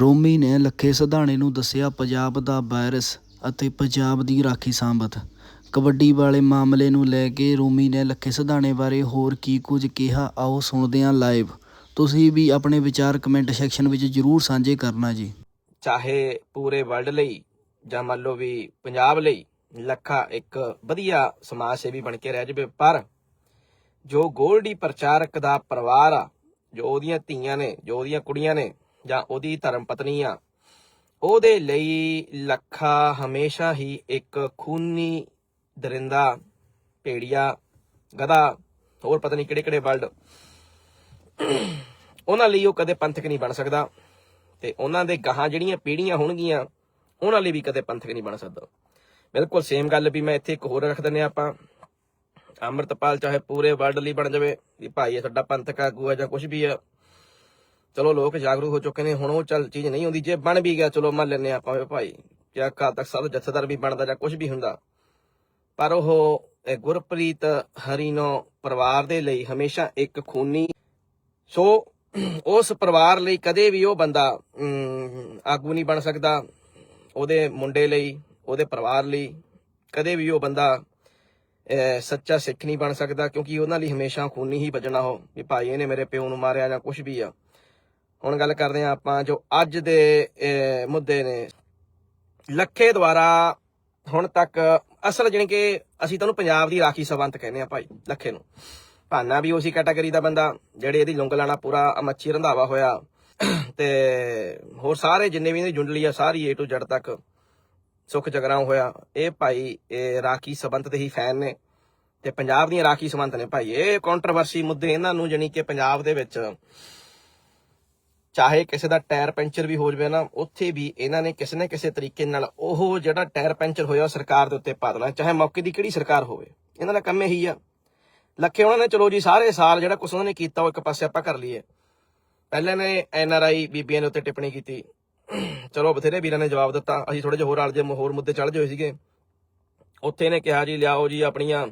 ਰੋਮੀ ਨੇ ਲੱਖੇ ਸਿਧਾਣੇ ਨੂੰ ਦੱਸਿਆ ਪੰਜਾਬ ਦਾ ਵਾਇਰਸ ਅਤੇ ਪੰਜਾਬ ਦੀ ਰਾਖੀ ਸਾਂਭਤ। ਕਬੱਡੀ ਵਾਲੇ ਮਾਮਲੇ ਨੂੰ ਲੈ ਕੇ ਰੋਮੀ ਨੇ ਲੱਖੇ ਸਿਧਾਣੇ ਬਾਰੇ ਹੋਰ ਕੀ ਕੁਝ ਕਿਹਾ, ਆਓ ਸੁਣਦੇ ਹਾਂ ਲਾਈਵ ਤੁਸੀਂ ਵੀ ਆਪਣੇ ਵਿਚਾਰ ਕਮੈਂਟ ਸੈਕਸ਼ਨ ਵਿੱਚ ਜਰੂਰ ਸਾਂਝੇ ਕਰਨਾ ਜੀ। ਚਾਹੇ ਪੂਰੇ ਵਰਲਡ ਲਈ ਜਾਂ ਮੰਨ ਲਓ ਵੀ ਪੰਜਾਬ ਲਈ, ਲੱਖਾ ਇੱਕ ਵਧੀਆ ਸਮਾਜ ਸੇਵੀ ਬਣ ਕੇ ਰਹਿ ਜਾਵੇ, ਪਰ ਜੋ ਗੋਲਡੀ ਪ੍ਰਚਾਰਕ ਦਾ ਪਰਿਵਾਰ ਆ, ਜੋ ਉਹਦੀਆਂ ਧੀਆਂ ਨੇ, ਜੋ ਉਹਦੀਆਂ ਕੁੜੀਆਂ ਨੇ ਜਾਂ ਉਹਦੀ ਧਰਮ ਪਤਨੀ ਆ, ਉਹਦੇ ਲਈ ਲੱਖਾ ਹਮੇਸ਼ਾ ਹੀ ਇੱਕ ਖੂਨੀ ਦਰਿੰਦਾ, ਭੇੜੀਆ, ਗਧਾ, ਹੋਰ ਪਤਾ ਨਹੀਂ ਕਿਹੜੇ ਕਿਹੜੇ ਵਰਲਡ। ਉਹਨਾਂ ਲਈ ਉਹ ਕਦੇ ਪੰਥਕ ਨਹੀਂ ਬਣ ਸਕਦਾ ਤੇ ਉਹਨਾਂ ਦੇ ਗਾਹਾਂ ਜਿਹੜੀਆਂ ਪੀੜ੍ਹੀਆਂ ਹੋਣਗੀਆਂ, ਉਹਨਾਂ ਲਈ ਵੀ ਕਦੇ ਪੰਥਕ ਨਹੀਂ ਬਣ ਸਕਦਾ। ਬਿਲਕੁਲ ਸੇਮ ਗੱਲ ਵੀ ਮੈਂ ਇੱਥੇ ਇੱਕ ਹੋਰ ਰੱਖ ਦਿੰਨੇ ਆਪਾਂ। ਅੰਮ੍ਰਿਤਪਾਲ ਚਾਹੇ ਪੂਰੇ ਵਰਲਡ ਲਈ ਬਣ ਜਾਵੇ, ਵੀ ਭਾਈ ਇਹ ਸਾਡਾ ਪੰਥਕ ਆਗੂ ਹੈ ਜਾਂ ਕੁਝ ਵੀ ਆ ਚਲੋ ਲੋਕ ਜਾਗਰੂਕ ਹੋ ਚੁੱਕੇ ਨੇ, ਹੁਣ ਉਹ ਚੱਲ ਚੀਜ਼ ਨਹੀਂ ਹੁੰਦੀ, ਜੇ ਬਣ ਵੀ ਗਿਆ, ਚਲੋ ਮੰਨ ਲੈਨੇ ਆਪਾਂ ਵੀ ਭਾਈ, ਜਾਂ ਕਾਲ ਤੱਕ ਸਭ ਜਥੇਦਾਰ ਵੀ ਬਣਦਾ ਜਾਂ ਕੁਝ ਵੀ ਹੁੰਦਾ। ਪਰ ਉਹ ਗੁਰਪ੍ਰੀਤ ਹਰੀਨੋ ਪਰਿਵਾਰ ਦੇ ਲਈ ਹਮੇਸ਼ਾ ਇੱਕ ਖੂਨੀ। ਸੋ, ਉਸ ਪਰਿਵਾਰ ਲਈ ਕਦੇ ਵੀ ਉਹ ਬੰਦਾ ਆਗੂ ਨਹੀਂ ਬਣ ਸਕਦਾ, ਉਹਦੇ ਮੁੰਡੇ ਲਈ, ਉਹਦੇ ਪਰਿਵਾਰ ਲਈ। ਕਦੇ ਵੀ ਉਹ ਬੰਦਾ ਸੱਚਾ ਸਿੱਖ ਨਹੀਂ ਬਣ ਸਕਦਾ, ਕਿਉਂਕਿ ਉਹਨਾਂ ਲਈ ਹਮੇਸ਼ਾ ਖੂਨੀ ਹੀ ਬਚਣਾ ਹੋ ਵੀ ਭਾਈ ਇਹਨੇ ਮੇਰੇ ਪਿਓ ਨੂੰ ਮਾਰਿਆ ਜਾਂ ਕੁਝ ਵੀ ਆ। ਹੁਣ ਗੱਲ ਕਰਦੇ ਆ ਆਪਾਂ ਜੋ ਅੱਜ ਦੇ ਮੁੱਦੇ ਨੇ। ਲੱਖੇ ਦੁਆਰਾ ਹੁਣ ਤੱਕ ਅਸਲ ਜਾਣੀ ਕਿ ਅਸੀਂ ਤੁਹਾਨੂੰ ਪੰਜਾਬ ਦੀ ਰਾਖੀ ਸਵੰਤ ਕਹਿੰਦੇ ਆ ਭਾਈ, ਲੱਖੇ ਨੂੰ। ਭਾਨਾ ਵੀ ਉਸੇ ਕੈਟਾਗਰੀ ਦਾ ਬੰਦਾ, ਜਿਹੜੇ ਇਹਦੀ ਲੁੰਗ ਲਾਣਾ ਪੂਰਾ ਮੱਛੀ ਰੰਧਾਵਾ ਹੋਇਆ। ਤੇ ਹੋਰ ਸਾਰੇ ਜਿੰਨੇ ਵੀ ਇਹਦੀ ਜੁੰਡਲੀ ਆ, ਸਾਰੀ ਏ ਟੂ ਜ਼ੈਡ ਤੱਕ ਸੁੱਖ ਜਗਰਾਉਂ ਹੋਇਆ। ਇਹ ਭਾਈ, ਇਹ ਰਾਖੀ ਸਬੰਤ ਦੇ ਹੀ ਫੈਨ ਨੇ। ਤੇ ਪੰਜਾਬ ਦੀਆਂ ਰਾਖੀ ਸਬੰਤ ਨੇ ਭਾਈ। ਇਹ ਕੰਟਰੋਵਰਸੀ ਮੁੱਦੇ ਇਹਨਾਂ ਨੂੰ ਜਾਣੀ ਕਿ ਪੰਜਾਬ ਦੇ ਵਿੱਚ ਚਾਹੇ ਕਿਸੇ ਦਾ ਟਾਇਰ ਪੈਂਚਰ ਵੀ ਹੋ ਜਵੇ ਨਾ, ਉੱਥੇ ਵੀ ਇਹਨਾਂ ਨੇ ਕਿਸੇ ਨਾ ਕਿਸੇ ਤਰੀਕੇ ਨਾਲ ਉਹ ਜਿਹੜਾ ਟਾਇਰ ਪੈਂਚਰ ਹੋਇਆ ਉਹ ਸਰਕਾਰ ਦੇ ਉੱਤੇ ਪਾ ਦੇਣਾ, ਚਾਹੇ ਮੌਕੇ ਦੀ ਕਿਹੜੀ ਸਰਕਾਰ ਹੋਵੇ। ਇਹਨਾਂ ਦਾ ਕੰਮ ਇਹੀ ਆ। ਲੱਖੇ ਉਹਨਾਂ ਨੇ, ਚਲੋ ਜੀ, ਸਾਰੇ ਸਾਲ ਜਿਹੜਾ ਕੁਛ ਉਹਨਾਂ ਨੇ ਕੀਤਾ, ਉਹ ਇੱਕ ਪਾਸੇ ਆਪਾਂ ਕਰ ਲਈਏ। ਪਹਿਲਾਂ ਨੇ ਐਨ ਆਰ ਆਈ ਬੀਬੀਆਂ ਦੇ ਉੱਤੇ ਟਿੱਪਣੀ ਕੀਤੀ। ਚਲੋ, ਬਥੇਰੇ ਵੀਰਾਂ ਨੇ ਜਵਾਬ ਦਿੱਤਾ। ਅਸੀਂ ਥੋੜੇ ਜਿਹਾ ਹੋਰ ਆਲ ਜੇ ਹੋਰ ਮੁੱਦੇ ਚੱਲ ਹੋਏ ਸੀਗੇ। ਉੱਥੇ ਨੇ ਕਿਹਾ ਜੀ, ਲਿਆਓ ਜੀ ਆਪਣੀਆਂ,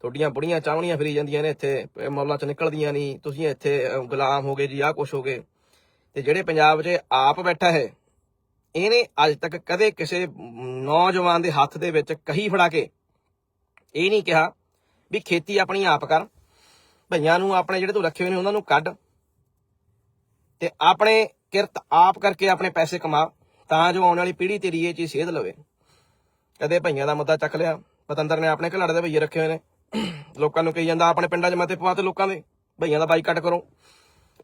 ਤੁਹਾਡੀਆਂ ਬੁੜੀਆਂ ਚਾਵਣੀਆਂ ਫਿਰੀ ਜਾਂਦੀਆਂ ਨੇ ਇੱਥੇ, ਇਹ ਚ ਨਿਕਲਦੀਆਂ ਨਹੀਂ, ਤੁਸੀਂ ਇੱਥੇ ਗੁਲਾਮ ਹੋ ਗਏ ਜੀ, ਆਹ ਕੁਛ ਹੋ ਗਏ। ਤੇ ਜਿਹੜੇ ਪੰਜਾਬ 'ਚ ਆਪ ਬੈਠਾ ਹੈ, ਇਹਨੇ ਅੱਜ ਤੱਕ ਕਦੇ ਕਿਸੇ ਨੌਜਵਾਨ ਦੇ ਹੱਥ ਦੇ ਵਿੱਚ ਕਹੀ ਫੜਾ ਕੇ ਇਹ ਨਹੀਂ ਕਿਹਾ ਵੀ ਖੇਤੀ ਆਪਣੀ ਆਪ ਕਰ, ਭਈਆਂ ਨੂੰ ਆਪਣੇ ਜਿਹੜੇ ਤੂੰ ਰੱਖੇ ਹੋਏ ਨੇ ਉਹਨਾਂ ਨੂੰ ਕੱਢ ਤੇ ਆਪਣੇ ਕਿਰਤ ਆਪ ਕਰਕੇ ਆਪਣੇ ਪੈਸੇ ਕਮਾ, ਤਾਂ ਜੋ ਆਉਣ ਵਾਲੀ ਪੀੜ੍ਹੀ ਤੇਰੀ ਇਹ ਚੀਜ਼ ਸੇਧ ਲਵੇ। ਕਦੇ ਭਈਆਂ ਦਾ ਮੁੱਦਾ ਚੱਕ ਲਿਆ, ਪਤੰਦਰ ਨੇ ਆਪਣੇ ਘਲਾੜੇ ਦੇ ਭਈਏ ਰੱਖੇ ਹੋਏ ਨੇ। ਲੋਕਾਂ ਨੂੰ ਕਹੀ ਜਾਂਦਾ, ਆਪਣੇ ਪਿੰਡਾਂ 'ਚ ਮਤੇ ਪਵਾ ਤੇ ਲੋਕਾਂ ਦੇ, ਭਈਆਂ ਦਾ ਬਾਈਕਾਟ ਕਰੋ।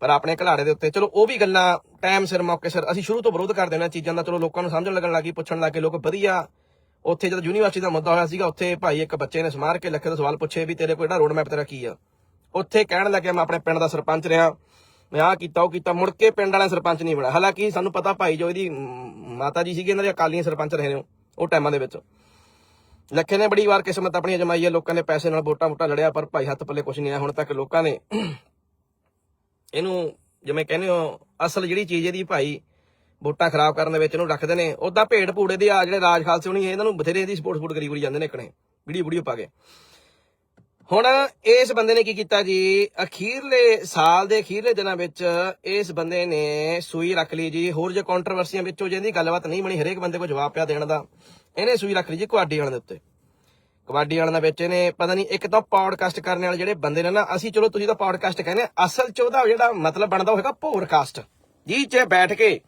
ਪਰ ਆਪਣੇ ਘਲਾੜੇ ਦੇ ਉੱਤੇ। ਚਲੋ, ਉਹ ਵੀ ਗੱਲਾਂ ਟਾਈਮ ਸਿਰ, ਮੌਕੇ ਸਿਰ, ਅਸੀਂ ਸ਼ੁਰੂ ਤੋਂ ਵਿਰੋਧ ਕਰਦੇ ਹਾਂ ਚੀਜ਼ਾਂ ਦਾ। ਚਲੋ, ਲੋਕਾਂ ਨੂੰ ਸਮਝਣ ਲੱਗਣ ਲੱਗੀ ਪੁੱਛਣ ਲੱਗੇ ਲੋਕ ਵਧੀਆ। ਉੱਥੇ ਜਦੋਂ ਯੂਨੀਵਰਸਿਟੀ ਦਾ ਮੁੱਦਾ ਹੋਇਆ ਸੀਗਾ, ਉੱਥੇ ਭਾਈ ਇੱਕ ਬੱਚੇ ਨੇ ਸਮਾਰ ਕੇ ਲੱਖੇ ਦਾ ਸਵਾਲ ਪੁੱਛੇ ਵੀ, ਤੇਰੇ ਕੋਲ ਜਿਹੜਾ ਰੋਡ ਮੈਪ ਤੇਰਾ ਕੀ ਆ? ਉੱਥੇ ਕਹਿਣ ਲੱਗਿਆ, ਮੈਂ ਆਪਣੇ ਪਿੰਡ ਦਾ ਸਰਪੰਚ ਰਿਹਾ। ਮੈਂ ਆਹ ਕੀਤਾ, ਉਹ ਕੀਤਾ। ਮੁੜ ਕੇ ਪਿੰਡ ਵਾਲਾ ਸਰਪੰਚ ਨਹੀਂ ਬਣਿਆ। ਹਾਲਾਂਕਿ ਸਾਨੂੰ ਪਤਾ ਭਾਈ ਜੋ ਇਹਦੀ ਮਾਤਾ ਜੀ ਸੀਗੇ, ਇਹਨਾਂ ਦੇ ਅਕਾਲੀਆਂ ਸਰਪੰਚ ਰਹੇ ਨੇ ਉਹ ਟਾਈਮਾਂ ਦੇ ਵਿੱਚ। ਲੱਖੇ ਨੇ ਬੜੀ ਵਾਰ ਕਿਸਮਤ ਆਪਣੀ ਅਜਮਾਈ ਹੈ ਲੋਕਾਂ ਨੇ ਪੈਸੇ ਨਾਲ ਵੋਟਾਂ ਵੋਟਾਂ ਲੜਿਆ, ਪਰ ਭਾਈ ਹੱਥ ਪੱਲੇ ਕੁਝ ਨਹੀਂ ਆਇਆ। ਹੁਣ ਤੱਕ ਲੋਕਾਂ ਨੇ ਇਹਨੂੰ ਜਿਵੇਂ ਕਹਿੰਦੇ ਹੋ, ਅਸਲ ਜਿਹੜੀ ਚੀਜ਼ ਇਹਦੀ ਭਾਈ ਵੋਟਾਂ ਖਰਾਬ ਕਰਨ ਦੇ ਵਿੱਚ ਇਹਨੂੰ ਰੱਖਦੇ ਨੇ ਉਦਾਂ ਭੇਡ ਭੂੜੇ ਦੇ ਆ ਜਿਹੜੇ ਰਾਜ ਖਾਲਸੇ ਹੋਣੀ, ਇਹਨਾਂ ਨੂੰ ਬਥੇਰੇ ਦੀ ਸਪੋਰਟ ਸਪੋਰਟ ਕਰੀ ਕਰੀ ਜਾਂਦੇ ਨੇ ਇਕਣੇ ਵੀਡੀਓ ਵੀਡੀਓ ਪਾ ਕੇ। ਹੁਣ ਇਸ ਬੰਦੇ ਨੇ ਕੀ ਕੀਤਾ ਜੀ? ਅਖੀਰਲੇ ਸਾਲ ਦੇ, ਅਖੀਰਲੇ ਦਿਨਾਂ ਵਿੱਚ ਇਸ ਬੰਦੇ ਨੇ ਸੂਈ ਰੱਖ ਲਈ ਜੀ। ਹੋਰ ਜੇ ਕੰਟਰੋਵਰਸੀਆਂ ਵਿੱਚੋਂ ਜਿਹਦੀ ਗੱਲਬਾਤ ਨਹੀਂ ਬਣੀ ਹਰੇਕ ਬੰਦੇ ਕੋਲ ਜਵਾਬ ਪਿਆ ਦੇਣ ਦਾ। ਇਹਨੇ ਸੂਈ ਰੱਖ ਲਈ ਜੀ ਕੁਆਡੀ ਵਾਲਿਆਂ ਦੇ ਉੱਤੇ। ਕਬੱਡੀ ਵਾਲਿਆਂ ਦਾ ਵਿੱਚ ਇਹਨੇ ਪਤਾ ਨਹੀਂ ਇੱਕ ਤਾਂ ਪੌਡਕਾਸਟ ਕਰਨ ਵਾਲੇ ਜਿਹੜੇ ਬੰਦੇ ਨੇ ਨਾ ਅਸੀਂ ਚਲੋ ਤੁਸੀਂ ਤਾਂ ਪੌਡਕਾਸਟ ਕਹਿੰਦੇ ਆ, ਅਸਲ ਚ ਉਹਦਾ ਜਿਹੜਾ ਮਤਲਬ ਬਣਦਾ ਹੋਏਗਾ ਪੋਡਕਾਸਟ ਜੀ ਚ ਬੈਠ ਕੇ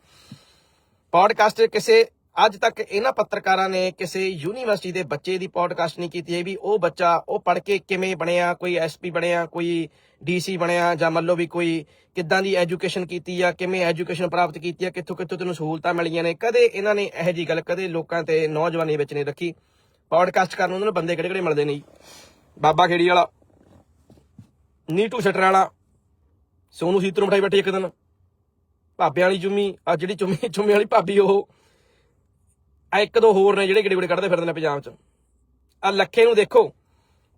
ਪੌਡਕਾਸਟ ਕਿਸੇ ਅੱਜ ਤੱਕ ਇਹਨਾਂ ਪੱਤਰਕਾਰਾਂ ਨੇ ਕਿਸੇ ਯੂਨੀਵਰਸਿਟੀ ਦੇ ਬੱਚੇ ਦੀ ਪੌਡਕਾਸਟ ਨਹੀਂ ਕੀਤੀ ਹੈ ਵੀ ਉਹ ਬੱਚਾ ਉਹ ਪੜ੍ਹ ਕੇ ਕਿਵੇਂ ਬਣਿਆ ਕੋਈ ਐਸਪੀ ਬਣਿਆ ਕੋਈ ਡੀਸੀ ਬਣਿਆ ਜਾਂ ਮੰਨ ਲਓ ਵੀ ਕੋਈ ਕਿੱਦਾਂ ਦੀ ਐਜੂਕੇਸ਼ਨ ਕੀਤੀ ਆ ਕਿਵੇਂ ਐਜੂਕੇਸ਼ਨ ਪ੍ਰਾਪਤ ਕੀਤੀ ਆ ਕਿੱਥੋਂ ਕਿੱਥੋਂ ਤੈਨੂੰ ਸਹੂਲਤਾਂ ਮਿਲੀਆਂ ਨੇ ਕਦੇ ਇਹਨਾਂ ਨੇ ਇਹੋ ਜੀ ਗੱਲ ਕਦੇ ਲੋਕਾਂ ਤੇ ਨੌਜਵਾਨੀ ਵਿੱਚ ਨਹੀਂ ਰੱਖੀ। ਪੌਡਕਾਸਟ ਕਰਨ ਉਹਨਾਂ ਨੂੰ ਬੰਦੇ ਕਿਹੜੇ ਕਿਹੜੇ ਮਿਲਦੇ ਨੇ ਜੀ? ਬਾਬਾ ਖੇੜੀ ਵਾਲਾ, ਨੀਟੂ ਸ਼ਟਰ ਵਾਲਾ, ਸੋਨੂ ਨੂੰ ਬਿਠਾਈ ਬੈਠੀ ਇੱਕ ਦਿਨ। ਭਾਬੇ ਵਾਲੀ ਚੁੰਮੀ ਆ ਜਿਹੜੀ ਚੁੰਮੀ ਚੁੰਮੀ ਵਾਲੀ ਭਾਬੀ ਉਹ ਆ ਇੱਕ ਦੋ ਹੋਰ ਨੇ ਜਿਹੜੇ ਕਿਹੜੇ ਕਿਹੜੇ ਕੱਢਦੇ ਫਿਰਦੇ ਨੇ ਪੰਜਾਬ 'ਚ। ਆ ਲੱਖੇ ਨੂੰ ਦੇਖੋ,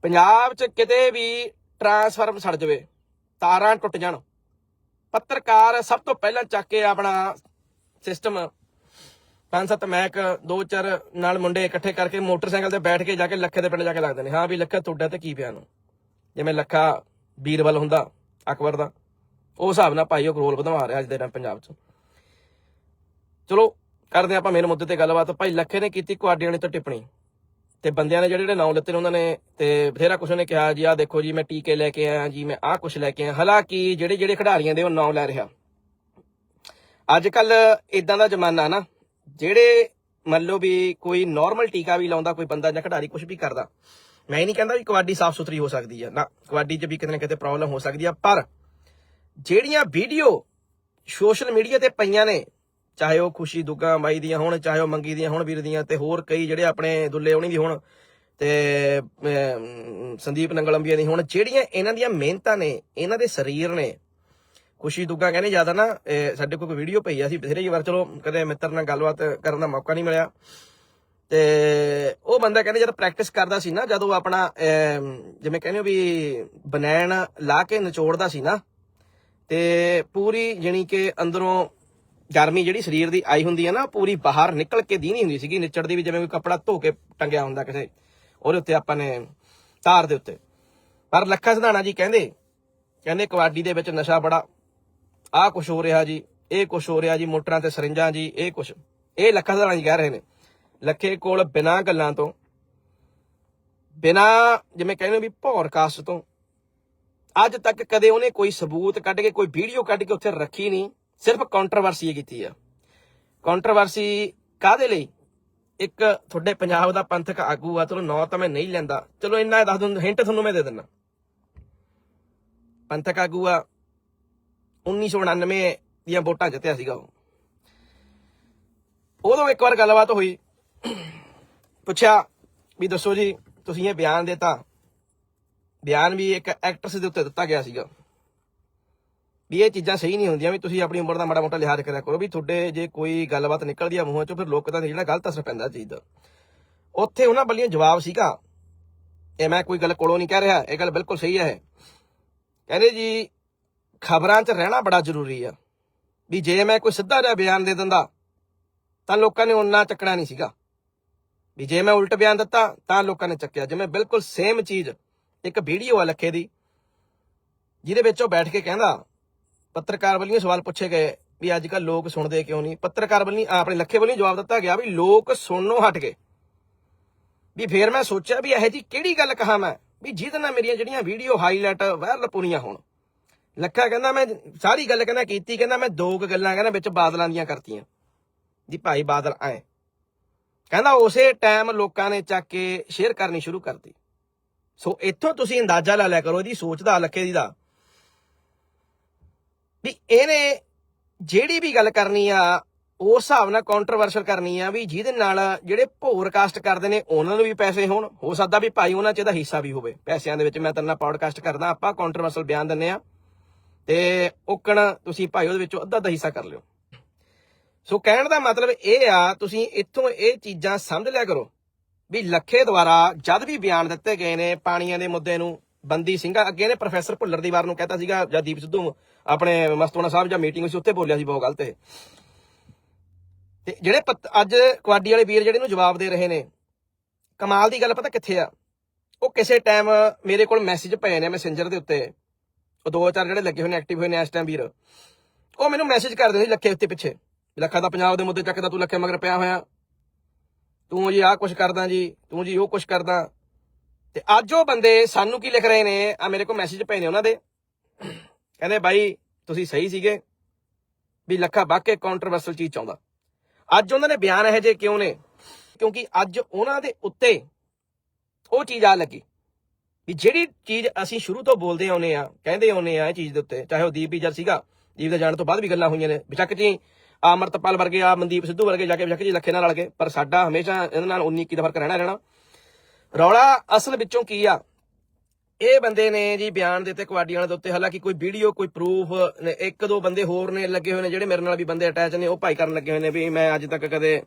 ਪੰਜਾਬ 'ਚ ਕਿਤੇ ਵੀ ਟਰਾਂਸਫਾਰਮ ਸੜ ਜਾਵੇ, ਤਾਰਾਂ ਟੁੱਟ ਜਾਣ। ਪੱਤਰਕਾਰ ਸਭ ਤੋਂ ਪਹਿਲਾਂ ਚੱਕ ਕੇ ਆਪਣਾ ਸਿਸਟਮ ਪੰਜ ਸੱਤ ਮੈਕ, ਦੋ ਚਾਰ ਨਾਲ ਮੁੰਡੇ ਇਕੱਠੇ ਕਰਕੇ ਮੋਟਰਸਾਈਕਲ ਤੇ ਬੈਠ ਕੇ ਜਾ ਕੇ ਲੱਖੇ ਦੇ ਪਿੰਡ ਜਾ ਕੇ ਲੱਗਦੇ ਨੇ। ਹਾਂ ਵੀ ਲੱਖਾ ਤੁਹਾਡਾ ਤੇ ਕੀ ਪਿਆ ਨੂੰ ਜਿਵੇਂ ਲੱਖਾ ਬੀਰਬਲ ਹੁੰਦਾ, ਅਕਬਰ ਦਾ, ਉਹ ਹਿਸਾਬ ਨਾਲ ਭਾਈ ਉਹ ਰੋਲ ਵਧਵਾ ਰਿਹਾ ਅੱਜ ਦੇ ਟਾਈਮ ਪੰਜਾਬ 'ਚ। ਚਲੋ, ਕਰਦੇ ਆਪਾਂ ਮੇਰੇ ਮੁੱਦੇ ਤੇ ਗੱਲਬਾਤ। ਭਾਈ ਲੱਖੇ ਨੇ ਕੀਤੀ ਕੁਆਡੀ ਨੇ ਤੋਂ ਟਿੱਪਣੀ। ਤੇ ਬੰਦਿਆਂ ਨੇ ਜਿਹੜੇ ਜਿਹੜੇ ਨਾਮ ਲਿੱਤੇ ਨੇ ਉਹਨਾਂ ਨੇ, ਤੇ ਬਥੇਰਾ ਕੁਛ ਨੇ ਕਿਹਾ ਜੀ ਆ ਦੇਖੋ ਜੀ, ਮੈਂ ਟੀਕੇ ਲੈ ਕੇ ਆਇਆ ਜੀ, ਮੈਂ ਆਹ ਕੁਛ ਲੈ ਕੇ ਆਇਆ। ਹਾਲਾਂਕਿ ਜਿਹੜੇ ਜਿਹੜੇ ਖਿਡਾਰੀਆਂ ਦੇ ਉਹ ਨਾਮ ਲੈ ਰਿਹਾ। ਅੱਜ ਕੱਲ ਇਦਾਂ ਦਾ ਜ਼ਮਾਨਾ ਨਾ ਜਿਹੜੇ ਮੰਨ ਲਓ ਵੀ ਕੋਈ ਨਾਰਮਲ ਟੀਕਾ ਵੀ ਲਾਉਂਦਾ ਕੋਈ ਬੰਦਾ ਜਾਂ ਖਿਡਾਰੀ ਕੁਝ ਵੀ ਕਰਦਾ ਮੈਂ ਇਹ ਨਹੀਂ ਕਹਿੰਦਾ ਵੀ ਕਬੱਡੀ ਸਾਫ਼ ਸੁਥਰੀ ਹੋ ਸਕਦੀ ਹੈ ਨਾ ਕਬੱਡੀ 'ਚ ਵੀ ਕਿਤੇ ਨਾ ਕਿਤੇ ਪ੍ਰੋਬਲਮ ਹੋ ਸਕਦੀ ਆ ਪਰ ਜਿਹੜੀਆਂ ਵੀਡੀਓ ਸੋਸ਼ਲ ਮੀਡੀਆ ਤੇ ਪਈਆਂ ਨੇ ਚਾਹੇ ਉਹ ਖੁਸ਼ੀ ਦੁੱਗਾ ਮਾਈ ਦੀਆਂ ਹੋਣ ਚਾਹੇ ਉਹ ਮੰਗੀ ਦੀਆਂ ਹੋਣ ਵੀਰ ਦੀਆਂ ਤੇ ਹੋਰ ਕਈ ਜਿਹੜੇ ਆਪਣੇ ਦੁੱਲੇ ਹੋਣੀ ਦੀ ਹੋਣ ਤੇ ਅਮ, ਸੰਦੀਪ ਨੰਗਲੰਬੀਆ ਦੀ ਹੋਣ ਜਿਹੜੀਆਂ ਇਹਨਾਂ ਦੀਆਂ ਮਿਹਨਤਾਂ ਨੇ ਇਹਨਾਂ ਦੇ ਸਰੀਰ ਨੇ ਖੁਸ਼ੀ ਦੁੱਗਾ ਕਹਿੰਦੇ ਜ਼ਿਆਦਾ ਨਾ, ਇਹ ਸਾਡੇ ਕੋਲ ਕੋਈ ਵੀਡੀਓ ਪਈ ਆ ਸੀ ਬਥੇਰੇ ਵਾਰ ਚਲੋ ਕਦੇ ਮਿੱਤਰ ਨਾਲ ਗੱਲਬਾਤ ਕਰਨ ਦਾ ਮੌਕਾ ਨਹੀਂ ਮਿਲਿਆ। ਤੇ ਉਹ ਬੰਦਾ ਕਹਿੰਦੇ ਜਦ ਪ੍ਰੈਕਟਿਸ ਕਰਦਾ ਸੀ ਨਾ, ਜਦੋਂ ਆਪਣਾ ਜਿਵੇਂ ਕਹਿੰਦੇ ਹੋ ਵੀ ਬਨੈਣ ਲਾ ਕੇ ਨਿਚੋੜਦਾ ਸੀ ਨਾ, ਤੇ ਪੂਰੀ ਜਣੀ ਕਿ ਅੰਦਰੋਂ ਗਰਮੀ ਜਿਹੜੀ ਸਰੀਰ ਦੀ ਆਈ ਹੁੰਦੀ ਹੈ ਨਾ, ਪੂਰੀ ਬਾਹਰ ਨਿਕਲ ਕੇ ਦੀ ਨਹੀਂ ਹੁੰਦੀ ਸੀਗੀ ਨਿਚੜਦੀ ਵੀ ਜਿਵੇਂ ਕੋਈ ਕੱਪੜਾ ਧੋ ਕੇ ਟੰਗਿਆ ਹੁੰਦਾ ਕਿਸੇ, ਉਹਦੇ ਉੱਤੇ ਆਪਾਂ ਨੇ ਤਾਰ ਦੇ ਉੱਤੇ। ਪਰ ਲੱਖਾ ਸਿਧਾਣਾ ਜੀ ਕਹਿੰਦੇ ਕਹਿੰਦੇ ਕਬੱਡੀ ਦੇ ਵਿੱਚ ਨਸ਼ਾ ਬੜਾ ਆਹ ਕੁਛ ਹੋ ਰਿਹਾ ਜੀ, ਇਹ ਕੁਛ ਹੋ ਰਿਹਾ ਜੀ, ਮੋਟਰਾਂ ਤੇ ਸਰਿੰਜਾਂ ਜੀ, ਇਹ ਕੁਛ। ਇਹ ਲੱਖਾਂ ਸਿਧਾਣਾ ਜੀ ਕਹਿ ਰਹੇ ਨੇ। ਲੱਖੇ ਕੋਲ ਬਿਨਾਂ ਗੱਲਾਂ ਤੋਂ, ਬਿਨਾਂ ਜਿਵੇਂ ਕਹਿੰਦੇ ਵੀ ਪੌਡਕਾਸਟ ਤੋਂ, ਅੱਜ ਤੱਕ ਕਦੇ ਉਹਨੇ ਕੋਈ ਸਬੂਤ ਕੱਢ ਕੇ, ਕੋਈ ਵੀਡੀਓ ਕੱਢ ਕੇ ਉੱਥੇ ਰੱਖੀ ਨਹੀਂ, ਸਿਰਫ ਕੰਟਰੋਵਰਸੀ ਕੀਤੀ ਆ। ਕੰਟਰੋਵਰਸੀ ਕਾਦੇ ਲਈ? ਇੱਕ ਤੁਹਾਡੇ ਪੰਜਾਬ ਦਾ ਪੰਥਕ ਆਗੂ ਆ, ਚਲੋ ਨਾਂ ਤਾਂ ਮੈਂ ਨਹੀਂ ਲੈਂਦਾ। ਚਲੋ ਇੰਨਾ ਦੱਸ ਦੂੰ ਹਿੰਟ ਤੁਹਾਨੂੰ ਮੈਂ ਦੇ ਦਿੰਦਾ। ਪੰਥਕ ਆਗੂ ਆ 1999 ਦੀਆਂ ਵੋਟਾਂ ਜਿੱਤਿਆ ਸੀਗਾ ਉਹ। ਉਦੋਂ ਇੱਕ ਵਾਰ ਗੱਲਬਾਤ ਹੋਈ। ਪੁੱਛਿਆ ਵੀ ਦੱਸੋ ਜੀ, ਤੁਸੀਂ ਇਹ ਬਿਆਨ ਦਿੱਤਾ। ਬਿਆਨ ਵੀ ਇੱਕ ਐਕਟਰਸ ਦੇ ਉੱਤੇ ਦਿੱਤਾ ਗਿਆ ਸੀਗਾ। ਵੀ ਇਹ ਚੀਜ਼ਾਂ ਸਹੀ ਨਹੀਂ ਹੁੰਦੀਆਂ, ਵੀ ਤੁਸੀਂ ਆਪਣੀ ਉਮਰ ਦਾ ਮਾੜਾ ਮੋਟਾ ਲਿਹਾਜ਼ ਕਰਿਆ ਕਰੋ, ਵੀ ਤੁਹਾਡੇ ਜੇ ਕੋਈ ਗੱਲਬਾਤ ਨਿਕਲਦੀ ਆ ਮੂੰਹਾਂ ਚੋਂ, ਫਿਰ ਲੋਕਾਂ ਦਾ ਜਿਹੜਾ ਗਲਤ ਅਸਰ ਪੈਂਦਾ ਚੀਜ਼ ਦਾ। ਉੱਥੇ ਉਹਨਾਂ ਵੱਲੋਂ ਜਵਾਬ ਸੀਗਾ, ਇਹ ਮੈਂ ਕੋਈ ਗੱਲ ਕੋਲੋਂ ਨਹੀਂ ਕਹਿ ਰਿਹਾ, ਇਹ ਗੱਲ ਬਿਲਕੁਲ ਸਹੀ ਹੈ। ਕਹਿੰਦੇ ਜੀ ਖਬਰਾਂ 'ਚ ਰਹਿਣਾ ਬੜਾ ਜ਼ਰੂਰੀ ਆ। ਵੀ ਜੇ ਮੈਂ ਕੋਈ ਸਿੱਧਾ ਜਿਹਾ ਬਿਆਨ ਦੇ ਦਿੰਦਾ, ਤਾਂ ਲੋਕਾਂ ਨੇ ਉਹਨਾਂ ਚੱਕਣਾ ਨਹੀਂ ਸੀਗਾ। ਵੀ ਜੇ ਮੈਂ ਉਲਟ ਬਿਆਨ ਦਿੱਤਾ, ਤਾਂ ਲੋਕਾਂ ਨੇ ਚੱਕਿਆ। ਜਿਵੇਂ ਬਿਲਕੁਲ ਸੇਮ ਚੀਜ਼, ਇੱਕ ਵੀਡੀਓ ਆ ਲੱਖੇ ਦੀ, ਜਿਹਦੇ ਵਿੱਚ ਉਹ ਬੈਠ ਕੇ ਕਹਿੰਦਾ, ਪੱਤਰਕਾਰ ਵੱਲੋਂ ਸਵਾਲ ਪੁੱਛੇ ਗਏ ਵੀ ਅੱਜ ਕੱਲ ਲੋਕ ਸੁਣਦੇ ਕਿਉਂ ਨਹੀਂ? ਪੱਤਰਕਾਰ ਵੱਲੋਂ, ਆਪਣੇ ਲੱਖੇ ਵੱਲੋਂ ਜਵਾਬ ਦਿੱਤਾ ਗਿਆ ਵੀ ਲੋਕ ਸੁਣਨੋਂ ਹਟ ਗਏ। ਵੀ ਫੇਰ ਮੈਂ ਸੋਚਿਆ ਵੀ ਇਹ ਜੀ ਕਿਹੜੀ ਗੱਲ ਕਹਾਂ ਮੈਂ? ਵੀ ਜਿਹਦੇ ਨਾਲ ਮੇਰੀਆਂ ਜਿਹੜੀਆਂ ਵੀਡੀਓ ਹਾਈਲਾਈਟ ਵਾਇਰਲ ਪੂਰੀਆਂ ਹੋਣ। ਲੱਖਾ ਕਹਿੰਦਾ ਮੈਂ, ਸਾਰੀ ਗੱਲ ਕਹਿੰਦਾ ਕੀਤੀ, ਕਹਿੰਦਾ ਮੈਂ ਦੋ ਕੁ ਗੱਲਾਂ ਕਹਿੰਦਾ ਵਿੱਚ ਬਾਦਲਾਂ ਦੀਆਂ ਕਰਤੀਆਂ। ਜੀ ਭਾਈ ਬਾਦਲ ਆਏ। ਕਹਿੰਦਾ ਉਸੇ ਟਾਈਮ ਲੋਕਾਂ ਨੇ ਚੱਕ ਕੇ ਸ਼ੇਅਰ ਕਰਨੀ ਸ਼ੁਰੂ ਕਰਤੀ। ਸੋ ਇੱਥੋਂ ਤੁਸੀਂ ਅੰਦਾਜ਼ਾ ਲਾ ਲਿਆ ਕਰੋ ਇਹਦੀ ਸੋਚ ਦਾ ਲੱਖੇ ਦੀ ਦਾ। ਵੀ ਇਹਨੇ ਜਿਹੜੀ ਵੀ ਗੱਲ ਕਰਨੀ ਆ, ਉਸ ਹਿਸਾਬ ਨਾਲ ਕੰਟਰੋਵਰਸ਼ਲ ਕਰਨੀ ਆ, ਵੀ ਜਿਹਦੇ ਨਾਲ ਜਿਹੜੇ ਪੋਡਕਾਸਟ ਕਰਦੇ ਨੇ, ਉਹਨਾਂ ਨੂੰ ਵੀ ਪੈਸੇ ਹੋਣ। ਹੋ ਸਕਦਾ ਵੀ ਭਾਈ ਉਹਨਾਂ 'ਚ ਇਹਦਾ ਹਿੱਸਾ ਵੀ ਹੋਵੇ। ਪੈਸਿਆਂ ਦੇ ਵਿੱਚ ਮੈਂ ਤੇਰੇ ਨਾਲ ਪੋਡਕਾਸਟ ਕਰਦਾ, ਆਪਾਂ ਕੰਟਰੋਵਰਸ਼ਲ ਬਿਆਨ ਦਿੰਨੇ ਆ। ਤੇ ਓਕਣ ਤੁਸੀਂ ਭਾਈ ਉਹਦੇ ਵਿੱਚੋਂ ਅੱਧਾ ਅੱਧਾ ਹਿੱਸਾ ਕਰ ਲਿਓ। ਸੋ ਕਹਿਣ ਦਾ ਮਤਲਬ ਇਹ ਆ, ਤੁਸੀਂ ਇੱਥੋਂ ਇਹ ਚੀਜ਼ਾਂ ਸਮਝ ਲਿਆ ਕਰੋ ਵੀ ਲੱਖੇ ਦੁਆਰਾ ਜਦ ਵੀ ਬਿਆਨ ਦਿੱਤੇ ਗਏ ਨੇ ਪਾਣੀਆਂ ਦੇ ਮੁੱਦੇ ਨੂੰ, ਬੰਦੀ ਸਿੰਘਾ, ਅੱਗੇ ਨੇ ਪ੍ਰੋਫੈਸਰ ਭੁੱਲਰ ਦੀ ਵਾਰ ਨੂੰ ਕਹਤਾ ਸੀਗਾ, ਜਾਂ ਦੀਪ ਸਿੱਧੂ, ਆਪਣੇ ਮਸਤੋਣਾ ਸਾਹਿਬ ਜਾਂ ਮੀਟਿੰਗ ਸੀ ਉੱਥੇ ਬੋਲਿਆ ਸੀ ਬਹੁਤ ਗਲਤ ਇਹ ਤੇ ਜਿਹੜੇ ਪੱਤ- ਅੱਜ ਕਬੱਡੀ ਵਾਲੇ ਵੀਰ ਜਿਹੜੇ ਨੂੰ ਜਵਾਬ ਦੇ ਰਹੇ ਨੇ, ਕਮਾਲ ਦੀ ਗੱਲ ਪਤਾ ਕਿੱਥੇ ਆ? ਉਹ ਕਿਸੇ ਟਾਈਮ ਮੇਰੇ ਕੋਲ ਮੈਸੇਜ ਪਏ ਨੇ ਮੈਸੇਂਜਰ ਦੇ ਉੱਤੇ। ਉਹ ਦੋ ਚਾਰ ਜਿਹੜੇ ਲੱਗੇ ਹੋਏ ਨੇ ਐਕਟਿਵ ਹੋਏ ਨੇ ਇਸ ਟਾਈਮ ਵੀਰ, ਉਹ ਮੈਨੂੰ ਮੈਸੇਜ ਕਰਦੇ ਸੀ ਲੱਖੇ ਉੱਤੇ ਪਿੱਛੇ ਲੱਖਾ ਦਾ ਪੰਜਾਬ ਦੇ ਮੁੱਦੇ ਚੱਕਦਾ, ਤੂੰ ਲੱਖੇ ਮਗਰ ਪਿਆ ਹੋਇਆ। ਤੂੰ ਜੀ ਆਹ ਕੁਛ ਕਰਦਾ ਜੀ, ਤੂੰ ਜੀ ਉਹ ਕੁਛ ਕਰਦਾ। ਤੇ ਅੱਜ ਉਹ ਬੰਦੇ ਸਾਨੂੰ ਕੀ ਲਿਖ ਰਹੇ ਨੇ ਆ ਮੇਰੇ ਕੋਲ ਮੈਸੇਜ ਪਏ ਨੇ ਉਹਨਾਂ ਦੇ। ਕਹਿੰਦੇ ਬਾਈ, ਤੁਸੀਂ ਸਹੀ ਸੀਗੇ, ਵੀ ਲੱਖਾ ਵਾਕੇ ਕੰਟਰੋਵਰਸਲ ਚੀਜ਼ ਚਾਹੁੰਦਾ। ਅੱਜ ਉਹਨਾਂ ਨੇ ਬਿਆਨ ਇਹ ਜੇ ਕਿਉਂ ਨੇ? ਕਿਉਂਕਿ ਅੱਜ ਉਹਨਾਂ ਦੇ ਉੱਤੇ ਉਹ ਚੀਜ਼ ਆ ਲੱਗੀ। ਵੀ ਜਿਹੜੀ ਚੀਜ਼ ਅਸੀਂ ਸ਼ੁਰੂ ਤੋਂ ਬੋਲਦੇ ਆਉਨੇ ਆ ਕਹਿੰਦੇ ਆਉਨੇ ਆ ਇਹ ਚੀਜ਼ ਦੇ ਉੱਤੇ, ਚਾਹੇ ਉਹ ਦੀਪ ਬੀਜਰ ਸੀਗਾ, ਦੀਪ ਦੇ ਜਾਣ ਤੋਂ ਬਾਅਦ ਵੀ ਗੱਲਾਂ ਹੋਈਆਂ ਨੇ ਬਿਚਕ ਜੀ ਆ ਅਮਰਤਪਾਲ ਵਰਗੇ ਆ ਮਨਦੀਪ ਸਿੱਧੂ ਵਰਗੇ ਜਾ ਕੇ ਬਿਸ਼ੱਕ ਜੀ ਲੱਖੇ ਨਾਲ ਰਲ ਗਏ, ਪਰ ਸਾਡਾ ਹਮੇਸ਼ਾ ਇਹਨਾਂ ਨਾਲ 19 21 ਦਾ ਫ਼ਰਕ ਰਹਿਣਾ ਰਹਿਣਾ। ਰੌਲਾ ਅਸਲ ਵਿੱਚੋਂ ਕੀ ਆ? ਇਹ ਬੰਦੇ ਨੇ ਜੀ ਬਿਆਨ ਦਿੱਤੇ ਕਬੱਡੀ ਵਾਲੇ ਦੇ ਉੱਤੇ, ਹਾਲਾਂਕਿ ਕੋਈ ਵੀਡੀਓ, ਕੋਈ ਪ੍ਰੂਫ ਇੱਕ ਦੋ ਬੰਦੇ ਹੋਰ ਨੇ ਲੱਗੇ ਹੋਏ ਨੇ ਜਿਹੜੇ ਮੇਰੇ ਨਾਲ ਵੀ ਬੰਦੇ ਅਟੈਚ ਨੇ, ਉਹ ਭਾਈ ਕਰਨ ਲੱਗੇ ਹੋਏ ਨੇ ਵੀ ਮੈਂ ਅੱਜ ਤੱਕ ਕਦੇ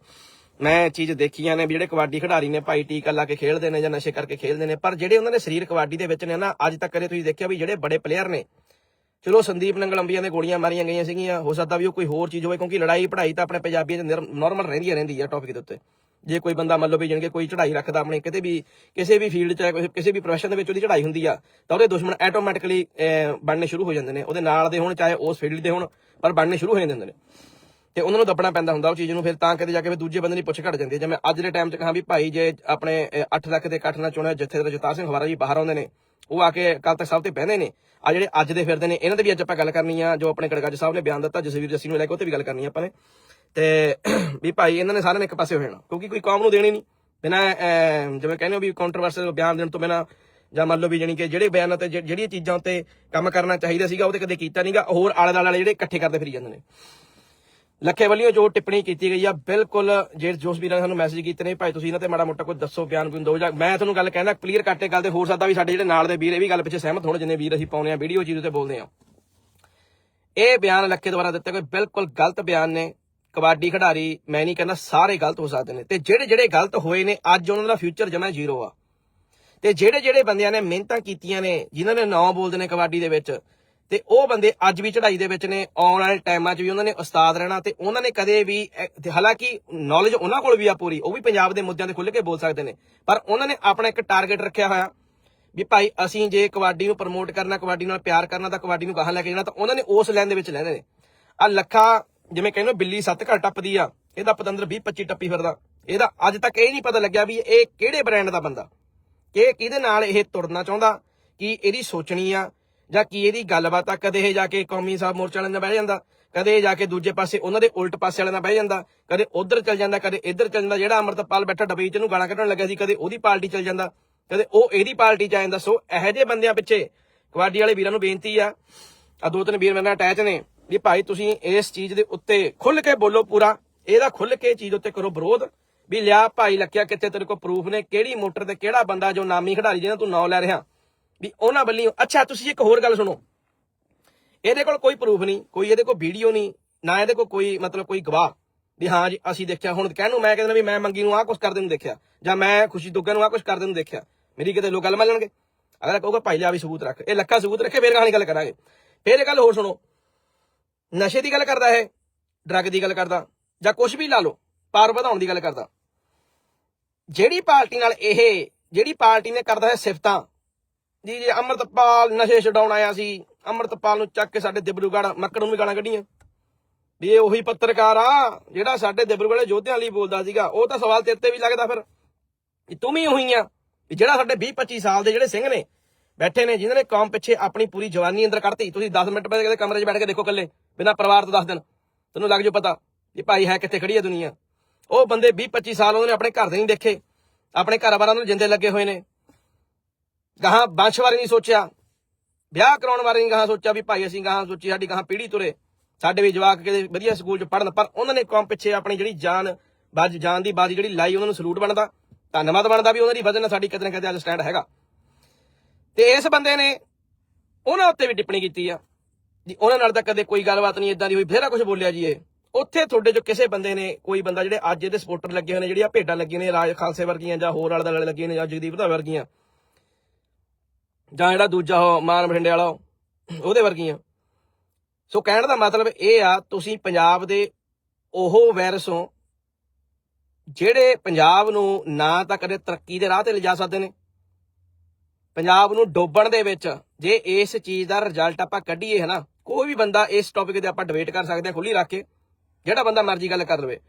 ਮੈਂ ਇਹ ਚੀਜ਼ ਦੇਖੀਆਂ ਨੇ ਵੀ ਜਿਹੜੇ ਕਬੱਡੀ ਖਿਡਾਰੀ ਨੇ ਭਾਈ ਟੀਕਾ ਲਾ ਕੇ ਖੇਡਦੇ ਨੇ ਜਾਂ ਨਸ਼ੇ ਕਰਕੇ ਖੇਡਦੇ ਨੇ, ਪਰ ਜਿਹੜੇ ਉਹਨਾਂ ਦੇ ਸਰੀਰ ਕਬੱਡੀ ਦੇ ਵਿੱਚ ਨੇ ਨਾ, ਅੱਜ ਤੱਕ ਕਦੇ ਤੁਸੀਂ ਦੇਖਿਆ ਵੀ ਜਿਹੜੇ ਬੜੇ ਪਲੇਅਰ ਨੇ, ਚਲੋ ਸੰਦੀਪ ਨੰਗਲੰਬੀਆਂ ਦੇ ਗੋਲੀਆਂ ਮਾਰੀਆਂ ਗਈਆਂ ਸੀਗੀਆਂ, ਹੋ ਸਕਦਾ ਵੀ ਉਹ ਕੋਈ ਹੋਰ ਚੀਜ਼ ਹੋਵੇ ਕਿਉਂਕਿ ਲੜਾਈ ਪੜ੍ਹਾਈ ਤਾਂ ਆਪਣੇ ਪੰਜਾਬੀਆਂ ਚ ਨਾਰਮਲ ਰਹਿੰਦੀ ਹੈ ਰਹਿੰਦੀ ਹੈ ਟੌਪਿਕ ਦੇ ਉੱਤੇ। ਜੇ ਕੋਈ ਬੰਦਾ ਮੰਨ ਲਓ ਵੀ ਜਾਣੀ ਕਿ ਕੋਈ ਚੜ੍ਹਾਈ ਰੱਖਦਾ ਆਪਣੇ ਕਿਤੇ ਵੀ, ਕਿਸੇ ਵੀ ਫੀਲਡ 'ਚ ਕਿਸੇ- ਵੀ ਪ੍ਰੋਫੈਸ਼ਨ ਦੇ ਵਿੱਚ ਉਹਦੀ ਚੜ੍ਹਾਈ ਹੁੰਦੀ ਆ, ਤਾਂ ਉਹਦੇ ਦੁਸ਼ਮਣ ਆਟੋਮੈਟਿਕਲੀ ਬਣਨੇ ਸ਼ੁਰੂ ਹੋ ਜਾਂਦੇ ਨੇ। ਉਹਦੇ ਨਾਲ ਦੇ ਹੋਣ, ਚਾਹੇ ਉਸ ਫੀਲਡ ਦੇ ਹੋਣ, ਪਰ ਬਣਨੇ ਸ਼ੁਰੂ ਹੋ ਜਾਂਦੇ ਨੇ। ਤੇ ਉਹਨਾਂ ਨੂੰ ਦੱਬਣਾ ਪੈਂਦਾ ਹੁੰਦਾ ਉਹ ਚੀਜ਼ ਨੂੰ, ਫਿਰ ਤਾਂ ਕਿਤੇ ਜਾ ਕੇ ਫਿਰ ਦੂਜੇ ਬੰਦੇ ਦੀ ਪੁੱਛ ਘਟ ਜਾਂਦੀ ਹੈ। ਜਿਵੇਂ ਅੱਜ ਦੇ ਟਾਈਮ 'ਚ ਕਹਾਂ ਵੀ ਭਾਈ ਜੇ ਆਪਣੇ 8 ਲੱਖ ਦੇ ਇਕੱਠ ਨਾਲ ਚੁਣਿਆ ਜੱਥੇ ਦੇ ਜਤਾਰ ਸਿੰਘ ਹਵਾਰਾ ਜੀ ਬਾਹਰ ਆਉਂਦੇ ਨੇ, ਉਹ ਆ ਕੇ ਕੱਲ ਤੱਕ ਸਭ ਤੇ ਬਹਿੰਦੇ ਨੇ। ਆ ਜਿਹੜੇ ਅੱਜ ਦੇ ਫਿਰਦੇ ਨੇ, ਇਹਨਾਂ ਤੇ ਵੀ ਅੱਜ ਆਪਾਂ ਗੱਲ ਕਰਨੀ ਆ, ਜੋ ਆਪਣੇ ਗੜਗੱਜ ਸਾਹਿਬ ਨੇ ਬਿਆਨ ਦਿੱਤਾ, ਜਸਵੀਰ ਜੱਸੀ ਨੂੰ ਲੈ ਕੇ ਉਹ ਤੇ ਵੀ ਗੱਲ ਕਰਨੀ ਆ ਆਪਾਂ ਨੇ। ਤੇ ਵੀ ਭਾਈ ਇਹਨਾਂ ਨੇ ਸਾਰਿਆਂ ਨੇ ਇੱਕ ਪਾਸੇ ਹੋ ਜਾਣਾ, ਕਿਉਂਕਿ ਕੋਈ ਕੌਮ ਨੂੰ ਦੇਣੀ ਨਹੀਂ। ਬਿਨਾ ਜਿਵੇਂ ਕਹਿੰਦੇ ਹੋ ਵੀ ਕੰਟਰੋਵਰਸਲ ਬਿਆਨ ਦੇਣ ਤੋਂ ਬਿਨਾ, ਜਾਂ ਮੰਨ ਲਓ ਵੀ ਜਾਣੀ ਕਿ ਜਿਹੜੇ ਬਿਆਨਾਂ ਤੇ, ਜਿਹੜੀਆਂ ਚੀਜ਼ਾਂ ਉੱਤੇ ਕੰਮ ਕਰਨਾ ਚਾਹੀਦਾ ਸੀਗਾ, ਉਹ ਤੇ ਕਦੇ ਕੀਤਾ ਨਹੀਂਗਾ ਹੋਰ ਆਲੇ ਦੁਆਲੇ ਜਿਹੜੇ ਇਕੱਠੇ ਕਰਦੇ ਫਿਰੀ ਜਾਂਦੇ ਨੇ। ਲੱਖੇ ਵੱਲੋਂ ਜੋ ਟਿੱਪਣੀ ਕੀਤੀ ਗਈ ਆ, ਬਿਲਕੁਲ ਜਿਹੜੇ ਜੋਸ ਵੀਰਾਂ ਨੇ ਸਾਨੂੰ ਮੈਸੇਜ ਕੀਤੇ ਨੇ, ਭਾਈ ਤੁਸੀਂ ਇਹਨਾਂ ਤੇ ਮਾੜਾ ਮੋਟਾ ਕੋਈ ਦੱਸੋ ਬਿਆਨ ਕੋਈ ਦਿਓ ਜਾਂ ਮੈਂ ਤੁਹਾਨੂੰ ਗੱਲ ਕਹਿਣਾ ਕਲੀਅਰ ਕੱਟੇ ਗੱਲ ਤੇ ਹੋ ਸਕਦਾ ਵੀ ਸਾਡੇ ਜਿਹੜੇ ਨਾਲ ਦੇ ਵੀਰ, ਇਹ ਵੀ ਗੱਲ ਪਿੱਛੇ ਸਹਿਮਤ ਹੋਣ, ਜਿੰਨੇ ਵੀਰ ਅਸੀਂ ਪਾਉਨੇ ਆ ਵੀਡੀਓ ਚੀਜ਼ ਉੱਤੇ ਬੋਲਦੇ ਆ। ਇਹ ਬਿਆਨ ਲੱਖੇ ਦੁਆਰਾ ਦਿੱਤੇ ਕੋਈ ਬਿਲਕੁਲ ਗਲਤ ਬਿਆਨ ਨੇ। ਕਬੱਡੀ ਖਿਡਾਰੀ, ਮੈਂ ਨਹੀਂ ਕਹਿੰਦਾ ਸਾਰੇ ਗਲਤ ਹੋ ਸਕਦੇ ਨੇ। ਤੇ ਜਿਹੜੇ ਜਿਹੜੇ ਗਲਤ ਹੋਏ ਨੇ, ਅੱਜ ਉਹਨਾਂ ਦਾ ਫਿਊਚਰ ਜਮਾ ਜ਼ੀਰੋ ਆ। ਤੇ ਜਿਹੜੇ ਜਿਹੜੇ ਬੰਦਿਆਂ ਨੇ ਮਿਹਨਤਾਂ ਕੀਤੀਆਂ ਨੇ, ਜਿਨ੍ਹਾਂ ਨੇ ਨਾਂ ਬੋਲਦੇ ਨੇ ਕਬੱਡੀ ਦੇ ਵਿੱਚ ਤੇ ਉਹ ਬੰਦੇ ਅੱਜ ਵੀ ਚੜ੍ਹਾਈ ਦੇ ਵਿੱਚ ਨੇ, ਆਉਣ ਵਾਲੇ ਟਾਈਮਾਂ 'ਚ ਵੀ ਉਹਨਾਂ ਨੇ ਉਸਤਾਦ ਰਹਿਣਾ ਤੇ ਉਹਨਾਂ ਨੇ ਕਦੇ ਵੀ ਹਾਲਾਂਕਿ ਨੌਲੇਜ ਉਹਨਾਂ ਕੋਲ ਵੀ ਆ ਪੂਰੀ, ਉਹ ਵੀ ਪੰਜਾਬ ਦੇ ਮੁੱਦਿਆਂ ਤੇ ਖੁੱਲ੍ਹ ਕੇ ਬੋਲ ਸਕਦੇ ਨੇ। ਪਰ ਉਹਨਾਂ ਨੇ ਆਪਣਾ ਇੱਕ ਟਾਰਗੇਟ ਰੱਖਿਆ ਹੋਇਆ ਵੀ ਭਾਈ ਅਸੀਂ ਜੇ ਕਬੱਡੀ ਨੂੰ ਪ੍ਰਮੋਟ ਕਰਨਾ, ਕਬੱਡੀ ਨਾਲ ਪਿਆਰ ਕਰਨਾ ਤਾਂ ਕਬੱਡੀ ਨੂੰ ਗਾਹਾਂ ਲੈ ਕੇ ਜਾਣਾ, ਤਾਂ ਉਹਨਾਂ ਨੇ ਉਸ ਲਾਈਨ ਦੇ ਵਿੱਚ ਲੈਣੇ ਨੇ। ਆ ਲੱਖਾ, ਜਿਵੇਂ ਕਹਿੰਦੇ ਬਿੱਲੀ ਸੱਤ ਘਰ ਟੱਪਦੀ ਆ, ਇਹਦਾ ਪਤੰਦਰ 20 25 ਟੱਪੀ ਫਿਰਦਾ। ਇਹਦਾ ਅੱਜ ਤੱਕ ਇਹ ਨਹੀਂ ਪਤਾ ਲੱਗਿਆ ਵੀ ਇਹ ਕਿਹੜੇ ਬ੍ਰਾਂਡ ਦਾ ਬੰਦਾ, ਕਿ ਕਿਹਦੇ ਨਾਲ ਇਹ ਤੁਰਨਾ ਚਾਹੁੰਦਾ, ਕਿ ਇਹਦੀ ਸੋਚਣੀ ਆ ਜਾਂ ਕੀ ਇਹਦੀ ਗੱਲਬਾਤ ਆ? ਕਦੇ ਇਹ ਜਾ ਕੇ ਕੌਮੀ ਸਾਹਿਬ ਮੋਰਚੇ ਵਾਲਿਆਂ ਨਾਲ ਬਹਿ ਜਾਂਦਾ। ਕਦੇ ਇਹ ਜਾ ਕੇ ਦੂਜੇ ਪਾਸੇ ਉਹਨਾਂ ਦੇ ਉਲਟ ਪਾਸੇ ਵਾਲਿਆਂ ਨਾਲ ਬਹਿ ਜਾਂਦਾ। ਕਦੇ ਉਧਰ ਚੱਲ ਜਾਂਦਾ, ਕਦੇ ਇੱਧਰ ਚੱਲ ਜਾਂਦਾ। ਜਿਹੜਾ ਅਮਰਤਪਾਲ ਬੈਠਾ ਡਬਈ ਚ ਨੂੰ ਗਾਲਾਂ ਕੱਢਣ ਲੱਗਿਆ ਸੀ, ਕਦੇ ਉਹਦੀ ਪਾਰਟੀ ਚੱਲ ਜਾਂਦਾ। ਕਦੇ ਉਹ ਇਹਦੀ ਪਾਰਟੀ ਚ ਆ ਜਾਂਦਾ। ਸੋ ਇਹੋ ਜਿਹੇ ਬੰਦਿਆਂ ਪਿੱਛੇ ਕਬੱਡੀ ਵਾਲੇ ਵੀਰਾਂ ਨੂੰ ਬੇਨਤੀ ਆ ਆ ਦੋ ਤਿੰਨ ਵੀਰ ਮੇਰੇ ਨਾਲ ਅਟੈਚ ਨੇ, ਵੀ ਭਾਈ ਤੁਸੀਂ ਇਸ ਚੀਜ਼ ਦੇ ਉੱਤੇ ਖੁੱਲ ਕੇ ਬੋਲੋ ਪੂਰਾ। ਇਹਦਾ ਖੁੱਲ ਕੇ ਚੀਜ਼ ਉੱਤੇ ਕਰੋ ਵਿਰੋਧ। ਵੀ ਲਿਆ ਭਾਈ ਲੱਕਿਆ ਕਿੱਥੇ ਤੇਰੇ ਕੋਲ ਪ੍ਰੂਫ ਨੇ, ਕਿਹੜੀ ਮੋਟਰ ਤੇ ਕਿਹੜਾ ਬੰਦਾ ਜੋ ਨਾਮੀ ਖਿਡਾਰੀ ਜਿਹਨਾਂ ਤੂੰ ਨਾਂ ਲੈ ਰਿਹਾ। ਵੀ ਉਹਨਾਂ ਵੱਲੋਂ, ਅੱਛਾ, ਤੁਸੀਂ ਇੱਕ ਹੋਰ ਗੱਲ ਸੁਣੋ। ਇਹਦੇ ਕੋਲ ਕੋਈ ਪ੍ਰੂਫ ਨਹੀਂ, ਕੋਈ ਇਹਦੇ ਕੋਲ ਵੀਡੀਓ ਨਹੀਂ, ਨਾ ਇਹਦੇ ਕੋਲ ਕੋਈ, ਮਤਲਬ ਕੋਈ ਗਵਾਹ। ਵੀ ਹਾਂ ਜੀ, ਅਸੀਂ ਦੇਖਿਆ, ਹੁਣ ਕਹਿਣ ਨੂੰ ਮੈਂ ਕਹਿੰਦਾ ਵੀ ਮੈਂ ਮੰਗੀ ਨੂੰ ਆਹ ਕੁਝ ਕਰਦੇ ਨੂੰ ਦੇਖਿਆ। ਜਾਂ ਮੈਂ ਖੁਸ਼ੀ ਦੁੱਗਾ ਨੂੰ ਆਹ ਕੁਝ ਕਰਦੇ ਨੂੰ ਦੇਖਿਆ। ਮੇਰੀ ਕਿਤੇ ਲੋਕ ਗੱਲ ਮੰਨਣਗੇ ਅਗਰ ਕਹੂਗਾ, ਭਾਈ ਲਿਆ ਵੀ ਸਬੂਤ ਰੱਖ। ਇਹ ਲੱਖਾਂ ਸਬੂਤ ਰੱਖੇ, ਫੇਰ ਕਹਾਣੀ ਗੱਲ ਕਰਾਂਗੇ। ਫੇਰ ਇਹ ਗੱਲ ਹੋਰ ਸੁਣੋ। ਨਸ਼ੇ ਦੀ ਗੱਲ ਕਰਦਾ ਹੈ ਡਰੱਗ ਦੀ ਗੱਲ ਕਰਦਾ, ਜਾਂ ਕੁਝ ਵੀ ਲਾ ਲਓ ਪਾਰ ਵਧਾਉਣ ਦੀ ਗੱਲ ਕਰਦਾ। ਜਿਹੜੀ ਪਾਰਟੀ ਨਾਲ ਇਹ, ਜਿਹੜੀ ਪਾਰਟੀ ਨੇ ਕਰਦਾ ਹੈ ਸਿਫਤਾਂ ਜੀ ਜੀ, ਅੰਮ੍ਰਿਤਪਾਲ ਨਸ਼ੇ ਛਡਾਉਣ ਆਇਆ ਸੀ। ਅੰਮ੍ਰਿਤਪਾਲ ਨੂੰ ਚੱਕ ਕੇ ਸਾਡੇ ਦਿਬਰੂਗੜ੍ਹ ਮੱਕੜ ਨੂੰ ਵੀ ਗਾਲਾਂ ਕੱਢੀਆਂ। ਵੀ ਇਹ ਉਹੀ ਪੱਤਰਕਾਰ ਆ, ਜਿਹੜਾ ਸਾਡੇ ਦਿਬਰੂਗੜ੍ਹ ਯੋਧਿਆਂ ਲਈ ਬੋਲਦਾ ਸੀਗਾ। ਉਹ ਤਾਂ ਸਵਾਲ ਤੇਰੇ ਤੇ ਵੀ ਲੱਗਦਾ ਫਿਰ। ਵੀ ਤੂੰ ਵੀ ਉਹੀ ਆ। ਵੀ ਜਿਹੜਾ ਸਾਡੇ 20 25 ਸਾਲ ਦੇ ਜਿਹੜੇ ਸਿੰਘ ਨੇ, ਬੈਠੇ ਨੇ, ਜਿਨ੍ਹਾਂ ਨੇ ਕੌਮ ਪਿੱਛੇ ਆਪਣੀ ਪੂਰੀ ਜਵਾਨੀ ਅੰਦਰ ਕੱਢਤੀ। ਤੁਸੀਂ 10 ਮਿੰਟ ਪਹਿਲੇ ਕਿਤੇ ਕਮਰੇ 'ਚ ਬੈਠ ਕੇ ਦੇਖੋ ਇਕੱਲੇ, ਬਿਨਾਂ ਪਰਿਵਾਰ ਤੋਂ 10 ਦਿਨ। ਤੈਨੂੰ ਲੱਗ ਜਾਊ ਪਤਾ ਵੀ ਭਾਈ ਹੈ ਕਿੱਥੇ ਖੜੀ ਹੈ ਦੁਨੀਆ। ਉਹ ਬੰਦੇ 20 25 ਸਾਲ ਉਹਨਾਂ ਨੇ ਆਪਣੇ ਘਰ ਦੇ ਨਹੀਂ ਦੇਖੇ। ਆਪਣੇ ਘਰ-ਬਾਰਾਂ ਨੂੰ ਜਿੰਦੇ ਲੱਗੇ ਹੋਏ ਨੇ। ਗਾਹਾਂ ਬੰਸ਼ ਬਾਰੇ ਨਹੀਂ ਸੋਚਿਆ। ਵਿਆਹ ਕਰਾਉਣ ਬਾਰੇ ਨਹੀਂ ਗਾਹਾਂ ਸੋਚਿਆ ਵੀ ਭਾਈ ਅਸੀਂ ਗਾਹਾਂ ਸੋਚੀ ਸਾਡੀ ਗਾਹਾਂ ਪੀੜ੍ਹੀ ਤੁਰੇ। ਸਾਡੇ ਵੀ ਜਵਾਕ ਕਿਤੇ ਵਧੀਆ ਸਕੂਲ 'ਚ ਪੜਨ ਪਰ ਉਹਨਾਂ ਨੇ ਕੌਮ ਪਿੱਛੇ ਆਪਣੀ ਜਿਹੜੀ ਜਾਨ, ਬਾਜ, ਜਾਨ ਦੀ ਬਾਜੀ ਜਿਹੜੀ ਲਾਈ, ਉਹਨਾਂ ਨੂੰ ਸਲੂਟ ਬਣਦਾ। ਧੰਨਵਾਦ ਬਣਦਾ ਵੀ ਉਹਨਾਂ ਦੀ ਵਜ੍ਹਾ ਨਾਲ ਸਾਡੀ ਕਿਤੇ ਨਾ ਕਿਤੇ ਅੱਜ ਸਟੈਂਡ ਹੈਗਾ। ਤੇ ਇਸ ਬੰਦੇ ਨੇ ਉਹਨਾਂ ਉੱਤੇ ਵੀ ਟਿੱਪਣੀ ਕੀਤੀ ਆ ਜੀ ਉਹਨਾਂ ਨਾਲ ਤਾਂ ਕਦੇ ਕੋਈ ਗੱਲਬਾਤ ਨਹੀਂ ਇਦਾਂ ਦੀ ਹੋਈ ਫੇਰਾ ਕੁਝ ਬੋਲਿਆ ਜੀ ਇਹ। ਉੱਥੇ ਤੁਹਾਡੇ ਜੋ ਕਿਸੇ ਬੰਦੇ ਨੇ ਕੋਈ ਬੰਦਾ ਜਿਹੜੇ ਅੱਜ ਇਹਦੇ ਸਪੋਰਟਰ ਲੱਗੇ ਹੋਏ ਨੇ, ਜਿਹੜੀਆਂ ਭੇਡਾਂ ਲੱਗੀਆਂ ਨੇ, ਰਾਜ ਖਾਲਸੇ ਵਰਗੀਆਂ ਜਾਂ ਹੋਰ ਵਾਲੇ ਦੁਆਲੇ ਲੱਗੇ ਨੇ, ਜਾਂ ਜਗਦੀਪ ਦਾ ਵਰਗੀਆਂ ਜਾਂ ਜਿਹੜਾ ਦੂਜਾ ਉਹ ਮਾਨ ਬਠਿੰਡੇ ਵਾਲਾ ਉਹ, ਉਹਦੇ ਵਰਗੀਆਂ। ਸੋ ਕਹਿਣ ਦਾ ਮਤਲਬ ਇਹ ਆ ਤੁਸੀਂ ਪੰਜਾਬ ਦੇ ਉਹ ਵਾਇਰਸ ਹੋ ਜਿਹੜੇ ਪੰਜਾਬ ਨੂੰ ਨਾ ਤਾਂ ਕਦੇ ਤਰੱਕੀ ਦੇ ਰਾਹ ਤੇ ਲਿਜਾ ਸਕਦੇ ਨੇ। ਪੰਜਾਬ ਨੂੰ ਡੋਬਣ ਦੇ ਵਿੱਚ ਜੇ ਇਸ ਚੀਜ਼ ਦਾ ਰਿਜ਼ਲਟ ਆਪਾਂ ਕੱਢੀਏ ਹਨਾ ਕੋਈ ਵੀ ਬੰਦਾ ਇਸ ਟੌਪਿਕ ਤੇ ਆਪਾਂ ਡਿਬੇਟ ਕਰ ਸਕਦੇ ਹਾਂ ਖੁੱਲੀ ਰੱਖ ਕੇ ਜਿਹੜਾ ਬੰਦਾ ਮਰਜ਼ੀ ਗੱਲ ਕਰ ਲਵੇ।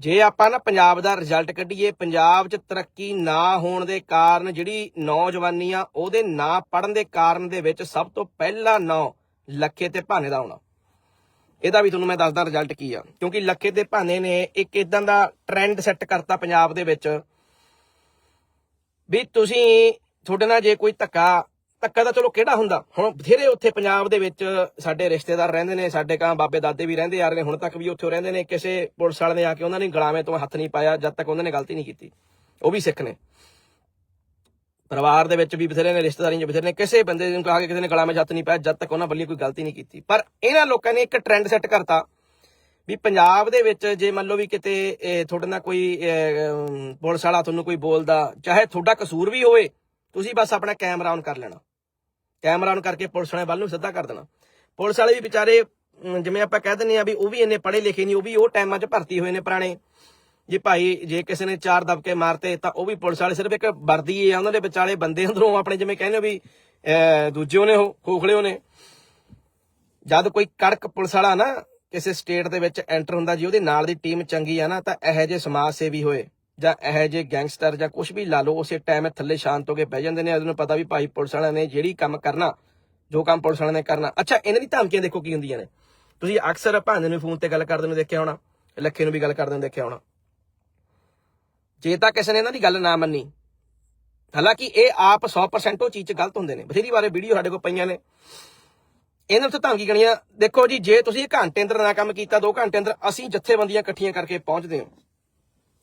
ਜੇ ਆਪਾਂ ਨਾ ਪੰਜਾਬ ਦਾ ਰਿਜ਼ਲਟ ਕੱਢੀਏ, ਪੰਜਾਬ 'ਚ ਤਰੱਕੀ ਨਾ ਹੋਣ ਦੇ ਕਾਰਨ ਜਿਹੜੀ ਨੌਜਵਾਨੀ ਆ, ਉਹਦੇ ਨਾ ਪੜਨ ਦੇ ਕਾਰਨ ਦੇ ਵਿੱਚ ਸਭ ਤੋਂ ਪਹਿਲਾ ਨਾਂ ਲੱਖੇ ਤੇ ਭਾਨੇ ਦਾ ਆਉਣਾ ਇਹਦਾ ਵੀ ਤੁਹਾਨੂੰ ਮੈਂ ਦੱਸਦਾ ਰਿਜ਼ਲਟ ਕੀ ਆ। ਕਿਉਂਕਿ ਲੱਖੇ ਤੇ ਭਾਨੇ ਨੇ ਇੱਕ ਇਦਾਂ ਦਾ ਟ੍ਰੈਂਡ ਸੈੱਟ ਕਰਤਾ ਪੰਜਾਬ ਦੇ ਵਿੱਚ ਵੀ ਤੁਸੀਂ, ਤੁਹਾਡੇ ਨਾਲ ਜੇ ਕੋਈ ਧੱਕਾ ਧੱਕਾ ਤਾਂ ਚਲੋ ਕਿਹੜਾ ਹੁੰਦਾ? ਹੁਣ ਬਥੇਰੇ ਉੱਥੇ ਪੰਜਾਬ ਦੇ ਵਿੱਚ ਸਾਡੇ ਰਿਸ਼ਤੇਦਾਰ ਰਹਿੰਦੇ ਨੇ, ਸਾਡੇ ਕਾਂ ਬਾਬੇ ਦਾਦੇ ਵੀ ਰਹਿੰਦੇ ਆ ਰਹੇ ਨੇ, ਹੁਣ ਤੱਕ ਵੀ ਉੱਥੇ ਰਹਿੰਦੇ ਨੇ, ਕਿਸੇ ਪੁਲਿਸ ਵਾਲੇ ਨੇ ਆ ਕੇ ਉਹਨਾਂ ਨੇ ਗਲਾਵੇਂ ਤੋਂ ਹੱਥ ਨਹੀਂ ਪਾਇਆ, ਜਦ ਤੱਕ ਉਹਨਾਂ ਨੇ ਗਲਤੀ ਨਹੀਂ ਕੀਤੀ। ਉਹ ਵੀ ਸਿੱਖ ਨੇ। ਪਰਿਵਾਰ ਦੇ ਵਿੱਚ ਵੀ ਬਥੇਰੇ ਨੇ, ਰਿਸ਼ਤੇਦਾਰੀਆਂ 'ਚ ਬਥੇਰੇ ਨੇ, ਕਿਸੇ ਬੰਦੇ ਨੂੰ ਕਹਾ ਕੇ ਕਿਸੇ ਨੇ ਗਲਾਵੇਂ 'ਚ ਹੱਥ ਨਹੀਂ ਪਾਇਆ, ਜਦ ਤੱਕ ਉਹਨਾਂ ਵੱਲੋਂ ਕੋਈ ਗਲਤੀ ਨਹੀਂ ਕੀਤੀ। ਪਰ ਇਹਨਾਂ ਲੋਕਾਂ ਨੇ ਇੱਕ ਟ੍ਰੈਂਡ ਸੈੱਟ ਕਰਤਾ ਵੀ ਪੰਜਾਬ ਦੇ ਵਿੱਚ ਜੇ ਮੰਨ ਲਓ ਵੀ ਕਿਤੇ ਤੁਹਾਡੇ ਨਾਲ ਕੋਈ ਪੁਲਿਸ ਵਾਲਾ ਤੁਹਾਨੂੰ ਕੋਈ ਬੋਲਦਾ, ਚਾਹੇ ਤੁਹਾਡਾ ਕਸੂਰ ਵੀ ਹੋਵੇ, ਤੁਸੀਂ ਬਸ ਆਪਣਾ ਕੈਮਰਾ ਔਨ ਕਰ ਲੈਣਾ। ਕੈਮਰਾ ਔਨ ਕਰਕੇ ਪੁਲਿਸ ਵਾਲਿਆਂ ਵੱਲ ਨੂੰ ਸਿੱਧਾ ਕਰ ਦੇਣਾ। ਪੁਲਿਸ ਵਾਲੇ ਵੀ ਵਿਚਾਰੇ ਜਿਵੇਂ ਆਪਾਂ ਕਹਿ ਦਿੰਦੇ ਆ ਵੀ ਉਹ ਵੀ ਇੰਨੇ ਪੜ੍ਹੇ ਲਿਖੇ ਨਹੀਂ ਉਹ ਵੀ ਉਹ ਟਾਈਮਾਂ 'ਚ ਭਰਤੀ ਹੋਏ ਨੇ ਪੁਰਾਣੇ। ਜੇ ਭਾਈ ਜੇ ਕਿਸੇ ਨੇ ਚਾਰ ਦਬਕੇ ਮਾਰਤੇ ਤਾਂ ਉਹ ਵੀ ਪੁਲਿਸ ਵਾਲੇ ਸਿਰਫ ਇੱਕ ਵਰਦੀ ਹੈ ਉਹਨਾਂ ਦੇ ਵਿਚਾਲੇ ਬੰਦੇ ਅੰਦਰੋਂ ਆਪਣੇ ਜਿਵੇਂ ਕਹਿੰਦੇ ਵੀ ਅਹ, ਦੂਜੇ ਨੇ ਉਹ ਖੋਖਲੇ ਉਹਨੇ। ਜਦ ਕੋਈ ਕੜਕ ਪੁਲਿਸ ਵਾਲਾ ਨਾ ਕਿਸੇ ਸਟੇਟ ਦੇ ਵਿੱਚ ਐਂਟਰ ਹੁੰਦਾ ਜੀ ਉਹਦੇ ਨਾਲ ਦੀ ਟੀਮ ਚੰਗੀ ਆ ਨਾ ਤਾਂ ਇਹੋ ਜਿਹੇ ਸਮਾਜ ਸੇਵੀ ਹੋਏ। ਜਾਂ ਇਹੋ ਜਿਹੇ ਗੈਂਗਸਟਰ ਜਾਂ ਕੁਝ ਵੀ ਲਾ ਲਓ, ਉਸੇ ਟਾਈਮ ਥੱਲੇ ਸ਼ਾਂਤ ਹੋ ਕੇ ਬਹਿ ਜਾਂਦੇ ਨੇ। ਉਹਨੂੰ ਪਤਾ ਵੀ ਭਾਈ ਪੁਲਿਸ ਵਾਲਿਆਂ ਨੇ ਜਿਹੜੀ ਕੰਮ ਕਰਨਾ, ਜੋ ਕੰਮ ਪੁਲਿਸ ਵਾਲਿਆਂ ਨੇ ਕਰਨਾ। ਅੱਛਾ, ਇਹਨਾਂ ਦੀ ਧਮਕੀਆਂ ਦੇਖੋ ਕੀ ਹੁੰਦੀਆਂ ਨੇ। ਤੁਸੀਂ ਅਕਸਰ ਭਾਂਦੇ ਨੂੰ ਫੋਨ ਤੇ ਗੱਲ ਕਰਦੇ ਨੂੰ ਦੇਖਿਆ ਹੋਣਾ, ਲੱਖੇ ਨੂੰ ਵੀ ਗੱਲ ਕਰਦੇ ਨੂੰ ਦੇਖਿਆ ਹੋਣਾ। ਜੇ ਤਾਂ ਕਿਸੇ ਨੇ ਇਹਨਾਂ ਦੀ ਗੱਲ ਨਾ ਮੰਨੀ, ਹਾਲਾਂਕਿ ਇਹ ਆਪ 100% ਉਹ ਚੀਜ਼ 'ਚ ਗਲਤ ਹੁੰਦੇ ਨੇ। ਬਥੇਰੀ ਵਾਰੇ ਵੀਡੀਓ ਸਾਡੇ ਕੋਲ ਪਈਆਂ ਨੇ। ਇਹਨਾਂ ਉੱਤੇ ਧਮਕੀ ਕਣੀਆਂ, ਦੇਖੋ ਜੀ, ਜੇ ਤੁਸੀਂ ਘੰਟੇ ਅੰਦਰ ਨਾ ਕੰਮ ਕੀਤਾ 2 ਘੰਟੇ ਅੰਦਰ ਅਸੀਂ ਜਥੇਬੰਦੀਆਂ ਇਕੱਠੀਆਂ ਕਰਕੇ ਪਹੁੰਚਦੇ ਹਾਂ।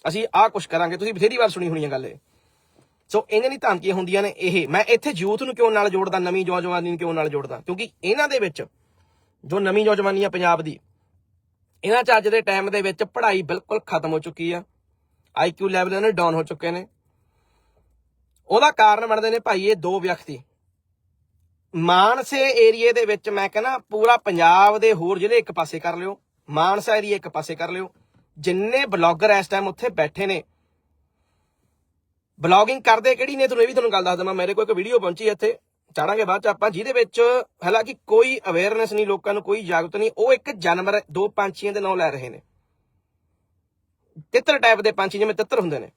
ਅਸੀਂ ਆਹ ਕੁਛ ਕਰਾਂਗੇ, ਤੁਸੀਂ ਬਥੇਰੀ ਵਾਰ ਸੁਣੀ ਹੋਣੀਆਂ ਗੱਲ ਇਹ। ਸੋ ਇਹਨਾਂ ਦੀ ਧਮਕੀਆਂ ਹੁੰਦੀਆਂ ਨੇ ਇਹ। ਮੈਂ ਇੱਥੇ ਯੂਥ ਨੂੰ ਕਿਉਂ ਨਾਲ ਜੋੜਦਾ, ਨਵੀਂ ਨੌਜਵਾਨੀ ਨੂੰ ਕਿਉਂ ਨਾਲ ਜੋੜਦਾ? ਕਿਉਂਕਿ ਇਹਨਾਂ ਦੇ ਵਿੱਚ, ਜੋ ਨਵੀਂ ਨੌਜਵਾਨੀ ਆ ਪੰਜਾਬ ਦੀ, ਇਹਨਾਂ ਚ ਅੱਜ ਦੇ ਟਾਈਮ ਦੇ ਵਿੱਚ ਪੜ੍ਹਾਈ ਬਿਲਕੁਲ ਖਤਮ ਹੋ ਚੁੱਕੀ ਆ। ਆਈਕਿਊ ਲੈਵਲ ਇਹਨਾਂ ਡਾਊਨ ਹੋ ਚੁੱਕੇ ਨੇ। ਉਹਦਾ ਕਾਰਨ ਬਣਦੇ ਨੇ ਭਾਈ ਇਹ ਦੋ ਵਿਅਕਤੀ। ਮਾਨਸੇ ਏਰੀਏ ਦੇ ਵਿੱਚ ਮੈਂ ਕਹਿੰਦਾ ਪੂਰਾ ਪੰਜਾਬ ਦੇ ਹੋਰ ਜ਼ਿਲ੍ਹੇ ਇੱਕ ਪਾਸੇ ਕਰ ਲਿਓ, ਮਾਨਸਾ ਏਰੀਆ ਇੱਕ ਪਾਸੇ ਕਰ ਲਿਓ। ਜਿੰਨੇ ਬਲੌਗਰ ਇਸ ਟਾਈਮ ਉੱਥੇ ਬੈਠੇ ਨੇ। ਬਲੌਗਿੰਗ ਕਰਦੇ ਕਿਹੜੀ ਨੇ? ਤੁਹਾਨੂੰ ਇਹ ਵੀ ਤੁਹਾਨੂੰ ਗੱਲ ਦੱਸ ਦਵਾਂ, ਮੇਰੇ ਕੋਲ ਇੱਕ ਵੀਡੀਓ ਪਹੁੰਚੀ ਇੱਥੇ। ਚਾੜਾਂਗੇ ਬਾਅਦ ਚ ਆਪਾਂ, ਜਿਹਦੇ ਵਿੱਚ ਹਾਲਾਂਕਿ ਕੋਈ ਅਵੇਅਰਨੈਸ ਨਹੀਂ, ਲੋਕਾਂ ਨੂੰ ਕੋਈ ਜਾਗਰੂਕ ਨਹੀਂ, ਉਹ ਇੱਕ ਜਾਨਵਰ ਦੋ ਪੰਛੀਆਂ ਦੇ ਨਾਂ ਲੈ ਰਹੇ ਨੇ। ਤਿੱਤਰ ਟਾਈਪ ਦੇ ਪੰਛੀ ਜਿਵੇਂ ਤਿੱਤਰ ਹੁੰਦੇ ਨੇ।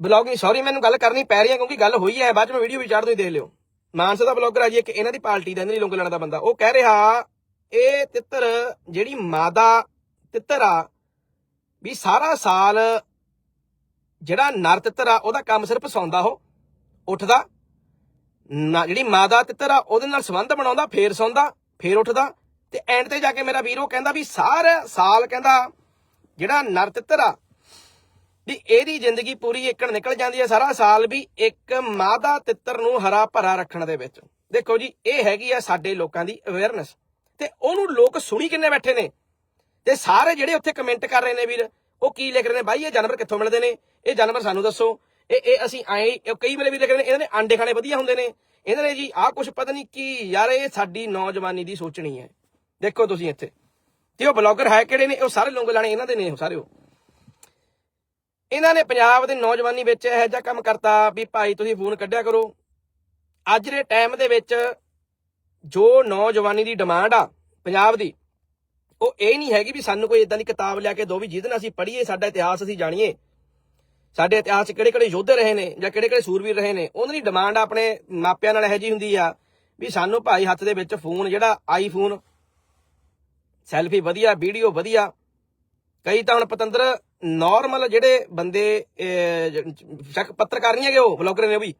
ਬਲੌਗਿੰਗ ਸੌਰੀ ਮੈਨੂੰ ਗੱਲ ਕਰਨੀ ਪੈ ਰਹੀ ਹੈ ਕਿਉਂਕਿ ਗੱਲ ਹੋਈ ਹੈ ਬਾਅਦ ਚ ਮੈਂ ਵੀਡੀਓ ਵੀ ਚਾੜ ਦੋ, ਦੇਖ ਲਿਓ। ਮਾਨਸਾ ਦਾ ਬਲੌਗਰ ਆ ਜੀ, ਇੱਕ ਇਹਨਾਂ ਦੀ ਪਾਰਟੀ ਦਾ, ਇਹਨਾਂ ਦੀ ਲੰਗ ਦਾ ਬੰਦਾ। ਉਹ ਕਹਿ ਰਿਹਾ, ਇਹ ਤਿੱਤਰ, ਜਿਹੜੀ ਮਾਦਾ ਤਿੱਤਰ ਆ ਵੀ ਸਾਰਾ ਸਾਲ ਜਿਹੜਾ ਨਰ ਤਿੱਤਰ ਆ ਉਹਦਾ ਕੰਮ ਸਿਰਫ ਸੌਂਦਾ ਉਹ, ਉੱਠਦਾ। ਨਾ ਜਿਹੜੀ ਮਾਦਾ ਤਿੱਤਰ ਆ ਉਹਦੇ ਨਾਲ ਸੰਬੰਧ ਬਣਾਉਂਦਾ, ਫੇਰ ਸੌਂਦਾ, ਫੇਰ ਉੱਠਦਾ। ਤੇ ਐਂਡ ਤੇ ਜਾ ਕੇ ਮੇਰਾ ਵੀਰ ਉਹ ਕਹਿੰਦਾ ਵੀ ਸਾਰਾ ਸਾਲ ਕਹਿੰਦਾ ਜਿਹੜਾ ਨਰ ਤਿੱਤਰ ਆ ਵੀ ਇਹਦੀ ਜ਼ਿੰਦਗੀ ਪੂਰੀ ਏਕੜ ਨਿਕਲ ਜਾਂਦੀ ਹੈ ਸਾਰਾ ਸਾਲ ਵੀ ਇੱਕ ਮਾਦਾ ਤਿੱਤਰ ਨੂੰ ਹਰਾ ਭਰਾ ਰੱਖਣ ਦੇ ਵਿੱਚ। ਦੇਖੋ ਜੀ, ਇਹ ਹੈਗੀ ਆ ਸਾਡੇ ਲੋਕਾਂ ਦੀ ਅਵੇਅਰਨੈਸ ਤੇ ਉਹਨੂੰ ਲੋਕ ਸੁਣੀ ਕਿੰਨੇ ਬੈਠੇ ਨੇ? ਤੇ ਸਾਰੇ ਜਿਹੜੇ ਉੱਥੇ ਕਮੈਂਟ ਕਰ ਰਹੇ ਨੇ ਵੀਰ, ਉਹ ਕੀ ਲਿਖ ਰਹੇ ਨੇ? ਬਾਈ, ਇਹ ਜਾਨਵਰ ਕਿੱਥੋਂ ਮਿਲਦੇ ਨੇ? ਇਹ ਜਾਨਵਰ ਸਾਨੂੰ ਦੱਸੋ। ਇਹ ਇਹ ਅਸੀਂ ਆਏ ਕਈ ਮੇਰੇ ਵੀ ਲਿਖ ਰਹੇ ਨੇ, ਇਹਨਾਂ ਦੇ ਆਂਡੇ ਖਾਣੇ ਵਧੀਆ ਹੁੰਦੇ ਨੇ। ਇਹਨਾਂ ਨੇ ਜੀ ਆਹ ਕੁਝ ਪਤਾ ਨਹੀਂ ਕੀ, ਯਾਰ ਇਹ ਸਾਡੀ ਨੌਜਵਾਨੀ ਦੀ ਸੋਚਣੀ ਹੈ। ਦੇਖੋ ਤੁਸੀਂ ਇੱਥੇ। ਤੇ ਉਹ ਬਲੌਗਰ ਹੈ ਕਿਹੜੇ ਨੇ? ਉਹ ਸਾਰੇ ਲੋਕ ਲਾਣੇ ਇਹਨਾਂ ਦੇ ਨੇ, ਉਹ ਸਾਰੇ ਉਹ। ਇਹਨਾਂ ਨੇ ਪੰਜਾਬ ਦੇ ਨੌਜਵਾਨੀ ਵਿੱਚ ਇਹੋ ਜਿਹਾ ਕੰਮ ਕਰਤਾ ਵੀ ਭਾਈ ਤੁਸੀਂ ਫੋਨ ਕੱਢਿਆ ਕਰੋ। ਅੱਜ ਦੇ ਟਾਈਮ ਦੇ ਵਿੱਚ ਜੋ ਨੌਜਵਾਨੀ ਦੀ ਡਿਮਾਂਡ ਆ, ਪੰਜਾਬ ਦੀ ਉਹ ਇਹ ਨਹੀਂ ਹੈਗੀ ਵੀ ਸਾਨੂੰ ਕੋਈ ਇਦਾਂ ਦੀ ਕਿਤਾਬ ਲਿਆ ਕੇ ਦੋ ਵੀ ਜਿਹਦੇ ਨਾਲ ਅਸੀਂ ਪੜ੍ਹੀਏ, ਸਾਡਾ ਇਤਿਹਾਸ ਅਸੀਂ ਜਾਣੀਏ। ਸਾਡੇ ਇਤਿਹਾਸ 'ਚ ਕਿਹੜੇ ਕਿਹੜੇ ਯੋਧੇ ਰਹੇ ਨੇ ਜਾਂ ਕਿਹੜੇ ਕਿਹੜੇ ਸੂਰਵੀਰ ਰਹੇ ਨੇ ਉਹਨਾਂ ਦੀ ਡਿਮਾਂਡ ਆਪਣੇ ਮਾਪਿਆਂ ਨਾਲ ਇਹੋ ਜੀ ਹੁੰਦੀ ਆ ਵੀ ਸਾਨੂੰ ਭਾਈ ਹੱਥ ਦੇ ਵਿੱਚ ਫੋਨ, ਜਿਹੜਾ ਆਈਫੋਨ ਸੈਲਫੀ ਵਧੀਆ ਵੀਡੀਓ ਵਧੀਆ। ਕਈ ਤਾਂ ਹੁਣ ਪਤੰਦਰ ਨਾਰਮਲ ਜਿਹੜੇ ਬੰਦੇ ਸ਼ੱਕ ਪੱਤਰਕਾਰ ਨਹੀਂ ਹੈਗੇ ਉਹ ਬਲੌਗਰ ਨੇ ਉਹ ਵੀ।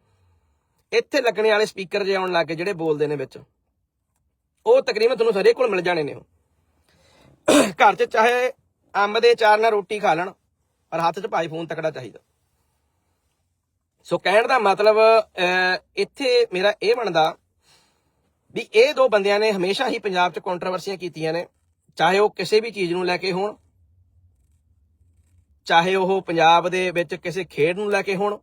ਇੱਥੇ ਲੱਗਣੇ ਵਾਲੇ ਸਪੀਕਰ ਜੇ ਆਉਣ ਲੱਗ ਗਏ ਜਿਹੜੇ ਬੋਲਦੇ ਨੇ ਵਿੱਚ, ਉਹ ਤਕਰੀਬਨ ਤੁਹਾਨੂੰ ਸਾਰੇ ਕੋਲ ਮਿਲ ਜਾਣੇ ਨੇ ਉਹ। ਘਰ 'ਚ ਚਾਹੇ ਅੰਬ ਦੇ ਚਾਰ ਨਾਲ ਰੋਟੀ ਖਾ ਲੈਣ, ਪਰ ਹੱਥ 'ਚ ਭਾਈ ਫੋਨ ਤਕੜਾ ਚਾਹੀਦਾ। ਸੋ ਕਹਿਣ ਦਾ ਮਤਲਬ ਇੱਥੇ ਮੇਰਾ ਇਹ ਬਣਦਾ ਵੀ ਇਹ ਦੋ ਬੰਦਿਆਂ ਨੇ ਹਮੇਸ਼ਾ ਹੀ ਪੰਜਾਬ 'ਚ ਕੰਟਰੋਵਰਸੀਆਂ ਕੀਤੀਆਂ ਨੇ, ਚਾਹੇ ਉਹ ਕਿਸੇ ਵੀ ਚੀਜ਼ ਨੂੰ ਲੈ ਕੇ ਹੋਣ, ਚਾਹੇ ਉਹ ਪੰਜਾਬ ਦੇ ਵਿੱਚ ਕਿਸੇ ਖੇਡ ਨੂੰ ਲੈ ਕੇ ਹੋਣ,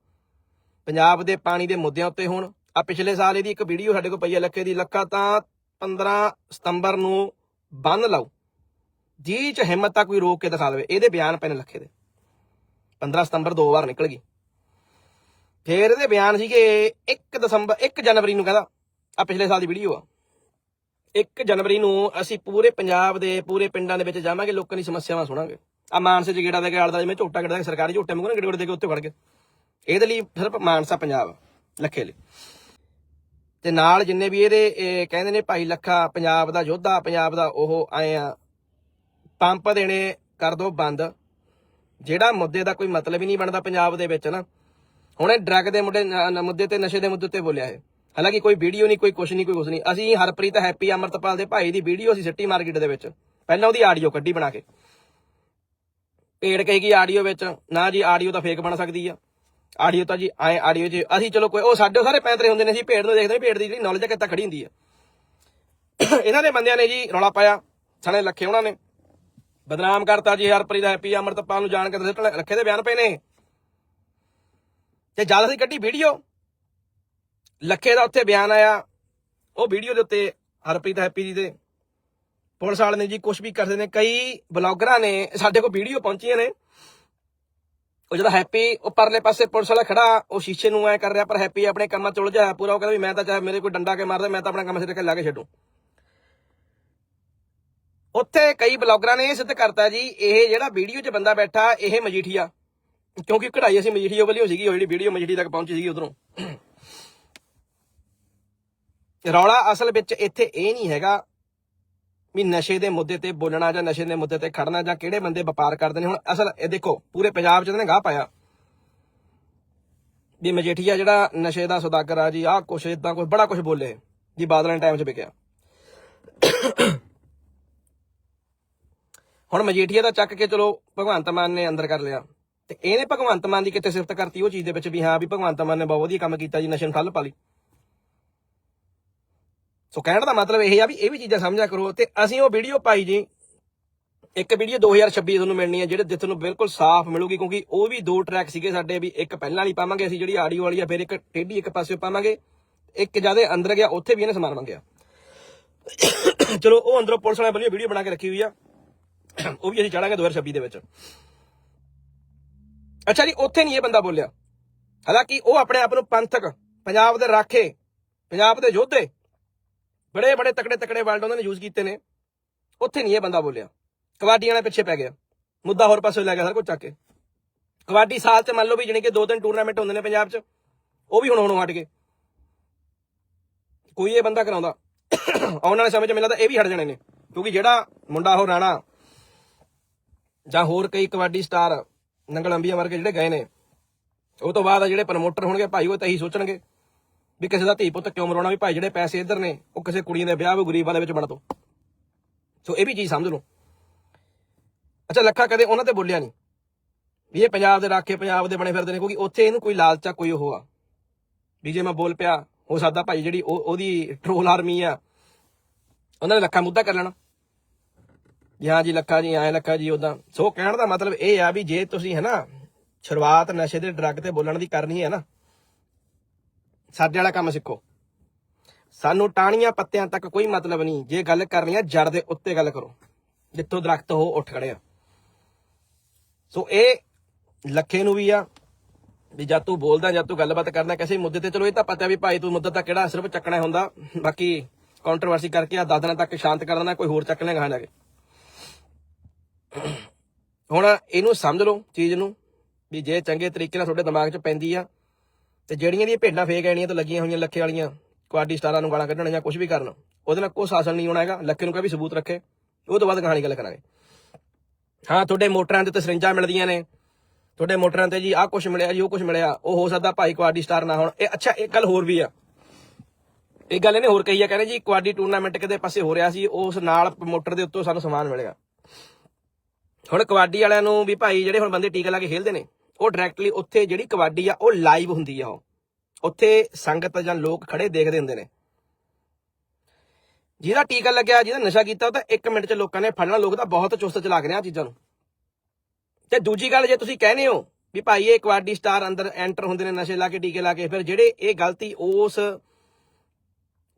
ਪੰਜਾਬ ਦੇ ਪਾਣੀ ਦੇ ਮੁੱਦਿਆਂ ਉੱਤੇ ਹੋਣ। ਆ ਪਿਛਲੇ ਸਾਲ ਇਹਦੀ ਇੱਕ ਵੀਡੀਓ ਸਾਡੇ ਕੋਲ ਪਈ ਹੈ ਲੱਖੇ ਦੀ, ਲੱਖਾ ਤਾਂ 15 ਸਤੰਬਰ ਨੂੰ ਬੰਨ ਲਾਓ। ਜੀ ਚ ਹਿੰਮਤ ਤਾਂ ਕੋਈ ਰੋਕ ਕੇ ਦਿਖਾ ਦੇਵੇ, ਇਹਦੇ ਬਿਆਨ ਪਏ ਨੇ ਲੱਖੇ ਦੇ। 15 ਸਤੰਬਰ ਦੋ ਵਾਰ ਨਿਕਲ ਗਈ। ਫੇਰ ਇਹਦੇ ਬਿਆਨ ਸੀਗੇ 1 ਦਸੰਬਰ 1 ਜਨਵਰੀ ਨੂੰ ਕਹਿੰਦਾ ਆ ਪਿਛਲੇ ਸਾਲ ਦੀ ਵੀਡੀਓ ਆ। 1 ਜਨਵਰੀ ਨੂੰ ਅਸੀਂ ਪੂਰੇ ਪੰਜਾਬ ਦੇ, ਪੂਰੇ ਪਿੰਡਾਂ ਦੇ ਵਿੱਚ ਜਾਵਾਂਗੇ, ਲੋਕਾਂ ਦੀ ਸਮੱਸਿਆਵਾਂ ਸੁਣਾਂਗੇ। ਆ ਮਾਨਸੇ ਚ ਗੇੜਾ ਦੇ ਕੇ ਦਾ ਜਿਵੇਂ ਝੋਟਾ ਗੇੜਾ ਸਰਕਾਰੀ ਝੋਟੇ ਮੰਗੋ ਨਾ ਗੇੜੇ ਗੇੜੇ ਦੇ ਕੇ ਉੱਤੇ ਵੜ ਗਏ ਇਹਦੇ ਲਈ ਸਿਰਫ ਮਾਨਸਾ ਪੰਜਾਬ, ਲੱਖੇ ਲਈ। ਤੇ ਨਾਲ ਜਿੰਨੇ ਵੀ ਇਹਦੇ ਕਹਿੰਦੇ ਨੇ ਭਾਈ ਲੱਖਾ, ਪੰਜਾਬ ਦਾ ਯੋਧਾ, ਪੰਜਾਬ ਦਾ ਉਹ ਆਏ ਆ ਪੰਪ ਦੇਣੇ ਕਰ ਦੋ ਬੰਦ। ਜਿਹੜਾ ਮੁੱਦੇ ਦਾ ਕੋਈ ਮਤਲਬ ਹੀ ਨਹੀਂ ਬਣਦਾ ਪੰਜਾਬ ਦੇ ਵਿੱਚ ਨਾ। ਹੁਣ ਇਹ ਡਰੱਗ ਦੇ ਮੁੱਦੇ ਮੁੱਦੇ ਤੇ, ਨਸ਼ੇ ਦੇ ਮੁੱਦੇ ਤੇ ਬੋਲਿਆ ਇਹ। ਹਾਲਾਂਕਿ ਕੋਈ ਵੀਡੀਓ ਨਹੀਂ, ਕੋਈ ਕੁਛ ਨਹੀਂ, ਕੋਈ ਕੁਛ ਨਹੀਂ। ਅਸੀਂ ਹਰਪ੍ਰੀਤ ਹੈਪੀ, ਅਮਰਤਪਾਲ ਦੇ ਭਾਈ ਦੀ ਵੀਡੀਓ ਅਸੀਂ ਸਿੱਟੀ ਮਾਰਕੀਟ ਦੇ ਵਿੱਚ। ਪਹਿਲਾਂ ਉਹਦੀ ਆਡੀਓ ਕੱਢੀ ਬਣਾ ਕੇ। ਭੇੜ ਕਹੇਗੀ ਆਡੀਓ ਵਿੱਚ, ਨਾ ਜੀ, ਆਡੀਓ ਤਾਂ ਫੇਕ ਬਣ ਸਕਦੀ ਆ। ਆਡੀਓ ਤਾਂ ਜੀ ਆਏ ਆਡੀਓ 'ਚ ਅਸੀਂ ਚਲੋ ਕੋਈ, ਉਹ ਸਾਡੇ ਸਾਰੇ ਪੈਂਤਰੇ ਹੁੰਦੇ ਨੇ, ਅਸੀਂ ਭੇੜ ਨੂੰ ਦੇਖਦੇ ਨਹੀਂ ਭੇੜ ਦੀ ਜਿਹੜੀ ਨੌਲੇਜ ਆ, ਕਿੱਦਾਂ ਖੜੀ ਹੁੰਦੀ ਆ। ਇਹਨਾਂ ਦੇ ਬੰਦਿਆਂ ਨੇ ਜੀ ਰੌਲਾ ਪਾਇਆ ਸਣੇ ਲੱਖੇ ਉਹਨਾਂ ਨੇ। ਬਦਨਾਮ ਕਰਤਾ ਜੀ ਹਰਪ੍ਰੀਤ ਹੈਪੀ ਅਮਰਤਪਾਲ ਨੂੰ ਜਾਣ ਕੇ ਦੱਸੇ ਰੱਖੇ ਦੇ ਬਿਆਨ ਪਏ ਨੇ। ਤੇ ਜਦ ਅਸੀਂ ਕੱਢੀ ਵੀਡੀਓ, ਲੱਖੇ ਦਾ ਉੱਥੇ ਬਿਆਨ ਆਇਆ। ਉਹ ਵੀਡੀਓ ਦੇ ਉੱਤੇ ਹਰਪ੍ਰੀਤ ਹੈਪੀ ਜੀ ਦੇ ਪੁਲਿਸ ਵਾਲੇ ਨੇ ਜੀ ਕੁਝ ਵੀ ਕਰਦੇ ਨੇ। ਕਈ ਬਲੌਗਰਾਂ ਨੇ ਸਾਡੇ ਕੋਲ ਵੀਡੀਓ ਪਹੁੰਚੀਆਂ ਨੇ। ਉਹ ਜਿਹੜਾ ਹੈਪੀ ਉਹ ਪਰਲੇ ਪਾਸੇ ਪੁਲਿਸ ਵਾਲਾ ਖੜਾ, ਉਹ ਸ਼ੀਸ਼ੇ ਨੂੰ ਐ ਕਰ ਰਿਹਾ, ਪਰ ਹੈਪੀ ਆਪਣੇ ਕੰਮਾਂ ਚ ਉਲਝਿਆ ਪੂਰਾ ਉਹ ਕਹਿੰਦਾ ਵੀ ਮੈਂ ਤਾਂ ਚਾਹੇ ਮੇਰੇ ਕੋਈ ਡੰਡਾ ਕੇ ਮਾਰਦਾ ਮੈਂ ਤਾਂ ਆਪਣਾ ਕੰਮ ਸਿਰ ਕੇ ਲਾ ਕੇ ਛੱਡੂ। ਉੱਥੇ ਕਈ ਬਲੌਗਰਾਂ ਨੇ ਇਹ ਸਿੱਧ ਕਰਤਾ ਜੀ, ਇਹ ਜਿਹੜਾ ਵੀਡੀਓ 'ਚ ਬੰਦਾ ਬੈਠਾ, ਇਹ ਮਜੀਠੀਆ। ਕਿਉਂਕਿ ਕਢਾਈ ਅਸੀਂ ਮਜੀਠੀਆ ਵਾਲੀ ਵੱਲੋਂ ਸੀਗੀ, ਉਹ ਜਿਹੜੀ ਵੀਡੀਓ ਮਜੀਠੀ ਤੱਕ ਪਹੁੰਚੀ ਸੀਗੀ ਉਧਰੋਂ। ਰੌਲਾ ਅਸਲ ਵਿੱਚ ਇੱਥੇ ਇਹ ਨਹੀਂ ਹੈਗਾ ਵੀ ਨਸ਼ੇ ਦੇ ਮੁੱਦੇ ਤੇ ਬੋਲਣਾ ਜਾਂ ਨਸ਼ੇ ਦੇ ਮੁੱਦੇ ਤੇ ਖੜਨਾ ਜਾਂ ਕਿਹੜੇ ਬੰਦੇ ਵਪਾਰ ਕਰਦੇ ਨੇ। ਹੁਣ ਅਸਲ, ਇਹ ਦੇਖੋ, ਪੂਰੇ ਪੰਜਾਬ 'ਚ ਇਹਨੇ ਗਾਹ ਪਾਇਆ। ਵੀ ਮਜੀਠੀਆ ਜਿਹੜਾ ਨਸ਼ੇ ਦਾ ਸੌਦਾਗਰ ਆ ਜੀ, ਆਹ ਕੁਛ ਇਦਾਂ ਕੁਛ, ਬੜਾ ਕੁਛ ਬੋਲੇ ਜੀ ਬਾਦਲਾਂ ਟਾਈਮ 'ਚ ਵਿਕਿਆ। ਹੁਣ ਮਜੀਠੀਆ ਦਾ ਚੱਕ ਕੇ ਚਲੋ ਭਗਵੰਤ ਮਾਨ ਨੇ ਅੰਦਰ ਕਰ ਲਿਆ। ਤੇ ਇਹਨੇ ਭਗਵੰਤ ਮਾਨ ਦੀ ਕਿਤੇ ਸਿਫਤ ਕਰਤੀ ਉਹ ਚੀਜ਼ ਦੇ ਵਿੱਚ ਵੀ ਹਾਂ ਵੀ ਭਗਵੰਤ ਮਾਨ ਨੇ ਬਹੁਤ ਵਧੀਆ ਕੰਮ ਕੀਤਾ ਜੀ ਨਸ਼ੇ ਨੂੰ ਠੱਲ ਪਾ ਲਈ। ਸੋ ਕਹਿਣ ਦਾ ਮਤਲਬ ਇਹ ਆ ਵੀ ਇਹ ਵੀ ਚੀਜ਼ਾਂ ਸਮਝਿਆ ਕਰੋ ਤੇ ਅਸੀਂ ਉਹ ਵੀਡੀਓ ਪਾਈ ਜੀ। ਇੱਕ ਵੀਡੀਓ 2026 ਤੁਹਾਨੂੰ ਮਿਲਣੀ ਹੈ, ਜਿਹੜੇ ਜਿੱਥੇ ਨੂੰ ਬਿਲਕੁਲ ਸਾਫ਼ ਮਿਲੂਗੀ ਕਿਉਂਕਿ ਉਹ ਵੀ ਦੋ ਟਰੈਕ ਸੀਗੇ ਸਾਡੇ ਵੀ, ਇੱਕ ਪਹਿਲਾਂ ਵਾਲੀ ਪਾਵਾਂਗੇ ਅਸੀਂ ਜਿਹੜੀ ਆਡੀਓ ਵਾਲੀ ਆ, ਫਿਰ ਇੱਕ ਟੇਢੀ ਇੱਕ ਪਾਸੇ ਪਾਵਾਂਗੇ। ਇੱਕ ਜਿਆਦੇ ਅੰਦਰ ਗਿਆ, ਉੱਥੇ ਵੀ ਇਹਨੇ ਸਮਾਨ ਮੰਗਿਆ। ਚਲੋ, ਉਹ ਅੰਦਰੋਂ ਪੁਲਿਸ ਵਾਲਿਆਂ ਵੱਲੋਂ ਵੀਡੀਓ ਬਣਾ ਕੇ ਰੱਖੀ ਹੋਈ ਆ। ਉਹ ਵੀ ਅਸੀਂ ਚੜਾਂਗੇ 2026 ਦੇ ਵਿੱਚ। ਅੱਛਾ ਜੀ, ਉੱਥੇ ਨਹੀਂ ਇਹ ਬੰਦਾ ਬੋਲਿਆ। ਹਾਲਾਂਕਿ ਉਹ ਆਪਣੇ ਆਪ ਨੂੰ ਪੰਥਕ, ਪੰਜਾਬ ਦੇ ਰਾਖੇ, ਪੰਜਾਬ ਦੇ ਯੋਧੇ, ਬੜੇ ਬੜੇ ਤਕੜੇ ਤਕੜੇ ਵਰਡ ਉਹਨਾਂ ਨੇ ਯੂਜ਼ ਕੀਤੇ ਨੇ। ਉੱਥੇ ਨਹੀਂ ਇਹ ਬੰਦਾ ਬੋਲਿਆ। ਕਬੱਡੀ ਵਾਲੇ ਪਿੱਛੇ ਪੈ ਗਿਆ। ਮੁੱਦਾ ਹੋਰ ਪਾਸੇ ਲੈ ਗਿਆ ਸਰ ਕੁਝ ਚੱਕ ਕੇ। ਕਬੱਡੀ ਸਾਲ ਚ ਮੰਨ ਲਓ ਵੀ ਜਾਣੀ ਕਿ ਦੋ ਤਿੰਨ ਟੂਰਨਾਮੈਂਟ ਹੁੰਦੇ ਨੇ ਪੰਜਾਬ ਚ, ਉਹ ਵੀ ਹੁਣ ਹੁਣ ਹਟ ਗਏ। ਕੋਈ ਇਹ ਬੰਦਾ ਕਰਾਉਂਦਾ। ਆਉਣ ਵਾਲੇ ਸਮੇਂ ਚ ਮੈਨੂੰ ਲੱਗਦਾ ਇਹ ਵੀ ਹਟ ਜਾਣੇ ਨੇ। ਕਿਉਂਕਿ ਜਿਹੜਾ ਮੁੰਡਾ ਉਹ ਰਾਣਾ ਜਾਂ ਹੋਰ ਕਈ ਕਬੱਡੀ ਸਟਾਰ ਨੰਗਲ ਅੰਬੀਆਂ ਵਰਗੇ ਜਿਹੜੇ ਗਏ ਨੇ, ਉਹ ਤੋਂ ਬਾਅਦ ਜਿਹੜੇ ਪ੍ਰਮੋਟਰ ਹੋਣਗੇ, ਭਾਈ ਉਹ ਤਾਂ ਇਹੀ ਸੋਚਣਗੇ ਵੀ ਕਿਸੇ ਦਾ ਧੀ ਪੁੱਤ ਕਿਉਂ ਮਰਾਉਣਾ, ਵੀ ਭਾਈ ਜਿਹੜੇ ਪੈਸੇ ਇੱਧਰ ਨੇ, ਉਹ ਕਿਸੇ ਕੁੜੀ ਦੇ ਵਿਆਹ ਵੀ ਗਰੀਬਾਂ ਦੇ ਵਿੱਚ ਬਣ ਦੋ ਸੋ ਇਹ ਵੀ ਚੀਜ਼ ਸਮਝ ਲਓ। ਅੱਛਾ, ਲੱਖਾ ਕਦੇ ਉਹਨਾਂ ਤੇ ਬੋਲਿਆ ਨਹੀਂ ਵੀ ਇਹ ਪੰਜਾਬ ਦੇ ਰਾਖੇ ਪੰਜਾਬ ਦੇ ਬਣੇ ਫਿਰਦੇ ਨੇ, ਕਿਉਂਕਿ ਉੱਥੇ ਇਹਨੂੰ ਕੋਈ ਲਾਲਚਾ ਕੋਈ ਉਹ ਆ। ਵੀ ਜੇ ਮੈਂ ਬੋਲ ਪਿਆ, ਹੋ ਸਕਦਾ ਭਾਈ ਜਿਹੜੀ ਉਹ ਉਹਦੀ ਟ੍ਰੋਲ ਆਰਮੀ ਆ, ਉਹਨਾਂ ਨੇ ਲੱਖਾ ਮੁੱਦਾ ਕਰ ਲੈਣਾ। ਜੀ ਹਾਂ ਜੀ, ਲੱਖਾ ਜੀ, ਐ ਲੱਖਾ ਜੀ ਉਦਾਂ ਸੋ ਕਹਿਣ ਦਾ ਮਤਲਬ ਇਹ ਆ ਵੀ ਜੇ ਤੁਸੀਂ ਹੈ ਨਾ ਸ਼ੁਰੂਆਤ ਨਸ਼ੇ ਦੇ ਡਰੱਗ ਤੇ ਬੋਲਣ ਦੀ ਕਰਨੀ ਹੈ ਨਾ, ਸਾਡੇ ਵਾਲਾ ਕੰਮ ਸਿੱਖੋ। ਸਾਨੂੰ ਟਾਹਣੀਆਂ ਪੱਤਿਆਂ ਤੱਕ ਕੋਈ ਮਤਲਬ ਨਹੀਂ। ਜੇ ਗੱਲ ਕਰਨੀ ਆ, ਜੜ ਦੇ ਉੱਤੇ ਗੱਲ ਕਰੋ। ਜਿੱਥੋਂ ਦਰਖਤ ਹੋ ਉੱਠ ਖੜਿਆ ਸੋ ਇਹ ਲੱਖੇ ਨੂੰ ਵੀ ਆ, ਵੀ ਜਦ ਤੂੰ ਬੋਲਦਾ, ਜਦ ਤੂੰ ਗੱਲਬਾਤ ਕਰਦਾ, ਕਿਸੇ ਮੁੱਦੇ ਤੇ ਚਲੋ, ਇਹ ਤਾਂ ਪਤਾ ਵੀ ਭਾਈ ਤੂੰ ਮੁੱਦਾ ਤਾਂ ਕਿਹੜਾ, ਸਿਰਫ ਚੱਕਣਾ ਹੁੰਦਾ। ਬਾਕੀ ਕੰਟਰੋਵਰਸੀ ਕਰਕੇ ਆ ਦਸ ਦਿਨਾਂ ਤੱਕ ਸ਼ਾਂਤ ਕਰ ਦੇਣਾ, ਕੋਈ ਹੋਰ ਚੱਕ ਲੈਗਾ ਜਾ ਕੇ ਹੁਣ ਇਹਨੂੰ ਸਮਝ ਲਓ ਚੀਜ਼ ਨੂੰ, ਵੀ ਜੇ ਚੰਗੇ ਤਰੀਕੇ ਨਾਲ ਤੁਹਾਡੇ ਦਿਮਾਗ 'ਚ ਪੈਂਦੀ ਆ, ਤੇ ਜਿਹੜੀਆਂ ਦੀਆਂ ਭੇਡਾਂ ਫੇਕ ਆਣੀਆਂ ਤੋਂ ਲੱਗੀਆਂ ਹੋਈਆਂ ਲੱਖੇ ਵਾਲੀਆਂ, ਕੁਆਡੀ ਸਟਾਰਾਂ ਨੂੰ ਗਾਲਾਂ ਕੱਢਣ ਜਾਂ ਕੁਝ ਵੀ ਕਰਨ, ਉਹਦੇ ਨਾਲ ਕੋਈ ਸਾਸਲ ਨਹੀਂ ਹੋਣਾ ਹੈਗਾ, ਲੱਖੇ ਨੂੰ ਕਹੇ ਵੀ ਸਬੂਤ ਰੱਖੇ, ਉਹ ਤੋਂ ਬਾਅਦ ਕਹਾਣੀ ਗੱਲ ਕਰਾਂਗੇ। ਹਾਂ, ਤੁਹਾਡੇ ਮੋਟਰਾਂ ਦੇ ਉੱਤੇ ਸਰਿੰਜਾਂ ਮਿਲਦੀਆਂ ਨੇ, ਤੁਹਾਡੇ ਮੋਟਰਾਂ ਤੇ ਜੀ ਆਹ ਕੁਝ ਮਿਲਿਆ ਜੀ, ਉਹ ਕੁਝ ਮਿਲਿਆ, ਉਹ ਹੋ ਸਕਦਾ ਭਾਈ ਕੁਆਡੀ ਸਟਾਰ ਨਾ ਹੋਣ। ਇਹ ਅੱਛਾ, ਇੱਕ ਗੱਲ ਹੋਰ ਵੀ ਆ। ਇਹ ਗੱਲ ਇਹਨੇ ਹੋਰ ਕਹੀ ਆ, ਕਹਿੰਦੇ ਜੀ ਕੁਆਡੀ ਟੂਰਨਾਮੈਂਟ ਕਿਤੇ ਪਾਸੇ ਹੋ ਰਿਹਾ ਸੀ, ਉਸ ਨਾਲ ਮੋਟਰ ਦੇ ਉੱਤੋਂ ਸਾਨੂੰ ਸਮਾਨ ਮਿਲੇਗਾ ਹੁਣ ਕਬੱਡੀ ਵਾਲਿਆਂ ਨੂੰ ਵੀ ਭਾਈ ਜਿਹੜੇ ਹੁਣ ਬੰਦੇ ਟੀਕਾ ਲਾ ਕੇ ਖੇਲਦੇ ਨੇ, ਉਹ ਡਾਇਰੈਕਟਲੀ ਉੱਥੇ ਜਿਹੜੀ ਕਬੱਡੀ ਆ, ਉਹ ਲਾਈਵ ਹੁੰਦੀ ਆ ਉਹ। ਉੱਥੇ ਸੰਗਤ ਜਾਂ ਲੋਕ ਖੜੇ ਦੇਖਦੇ ਹੁੰਦੇ ਨੇ। ਜਿਹਦਾ ਟੀਕਾ ਲੱਗਿਆ, ਜਿਹਦਾ ਨਸ਼ਾ ਕੀਤਾ, ਉਹ ਤਾਂ 1 ਮਿੰਟ 'ਚ ਲੋਕਾਂ ਨੇ ਫੜਨਾ ਲੋਕ ਤਾਂ ਬਹੁਤ ਚੁਸਤ ਚਲਾ ਰਹੇ ਆ ਚੀਜ਼ਾਂ ਨੂੰ। ਤੇ ਦੂਜੀ ਗੱਲ ਜੇ ਤੁਸੀਂ ਕਹਿੰਦੇ ਹੋ ਵੀ ਭਾਈ ਇਹ ਕਬੱਡੀ ਸਟਾਰ ਅੰਦਰ ਐਂਟਰ ਹੁੰਦੇ ਨੇ, ਨਸ਼ੇ ਲਾ ਕੇ, ਟੀਕੇ ਲਾ ਕੇ, ਫਿਰ ਜਿਹੜੇ ਇਹ ਗਲਤੀ ਉਸ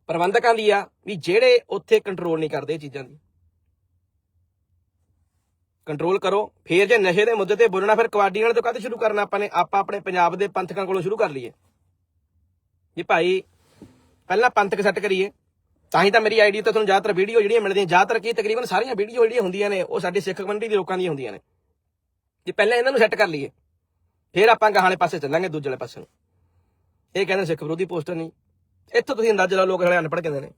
ਪ੍ਰਬੰਧਕਾਂ ਦੀ ਆ, ਵੀ ਜਿਹੜੇ ਉੱਥੇ ਕੰਟਰੋਲ ਨਹੀਂ ਕਰਦੇ ਇਹ ਚੀਜ਼ਾਂ ਦੀ। ਕੰਟਰੋਲ ਕਰੋ। ਫੇਰ ਜੇ ਨਸ਼ੇ ਦੇ ਮੁੱਦੇ ਤੇ ਬੋਲਣਾ, ਫਿਰ ਕਬੱਡੀ ਵਾਲੇ ਤੋਂ ਕਾਹਤੇ ਸ਼ੁਰੂ ਕਰਨਾ? ਆਪਾਂ ਨੇ ਆਪਾਂ ਆਪਣੇ ਪੰਜਾਬ ਦੇ ਪੰਥਕਾਂ ਕੋਲੋਂ ਸ਼ੁਰੂ ਕਰ ਲਈਏ। ਜੀ ਭਾਈ, ਪਹਿਲਾਂ ਪੰਥਕ ਸੈੱਟ ਕਰੀਏ। ਤਾਂ ਹੀ ਤਾਂ ਮੇਰੀ ਆਈਡੀ ਤੇ ਤੁਹਾਨੂੰ ਜ਼ਿਆਦਾਤਰ ਵੀਡੀਓ ਜਿਹੜੀਆਂ ਮਿਲਦੀਆਂ, ਜ਼ਿਆਦਾਤਰ ਕੀ ਤਕਰੀਬਨ ਸਾਰੀਆਂ ਵੀਡੀਓ ਜਿਹੜੀਆਂ ਹੁੰਦੀਆਂ ਨੇ, ਉਹ ਸਾਡੇ ਸਿੱਖ ਕਮਿਊਨਿਟੀ ਦੇ ਲੋਕਾਂ ਦੀਆਂ ਹੁੰਦੀਆਂ ਨੇ। ਜੀ ਪਹਿਲਾਂ ਇਹਨਾਂ ਨੂੰ ਸੈੱਟ ਕਰ ਲਈਏ। ਫਿਰ ਆਪਾਂ ਗਾਹਾਲੇ ਪਾਸੇ ਚੱਲਾਂਗੇ, ਦੂਜੇ ਵਾਲੇ ਪਾਸੇ ਨੂੰ। ਇਹ ਕਹਿੰਦੇ ਸਿੱਖ ਵਿਰੋਧੀ ਪੋਸਟਰ ਨਹੀਂ। ਇੱਥੋਂ ਤੁਸੀਂ ਅੰਦਾਜ਼ਾ ਲਾ ਲਓ, ਲੋਕ ਹਲੇ ਅਨਪੜ੍ਹ ਕਹਿੰਦੇ ਨੇ।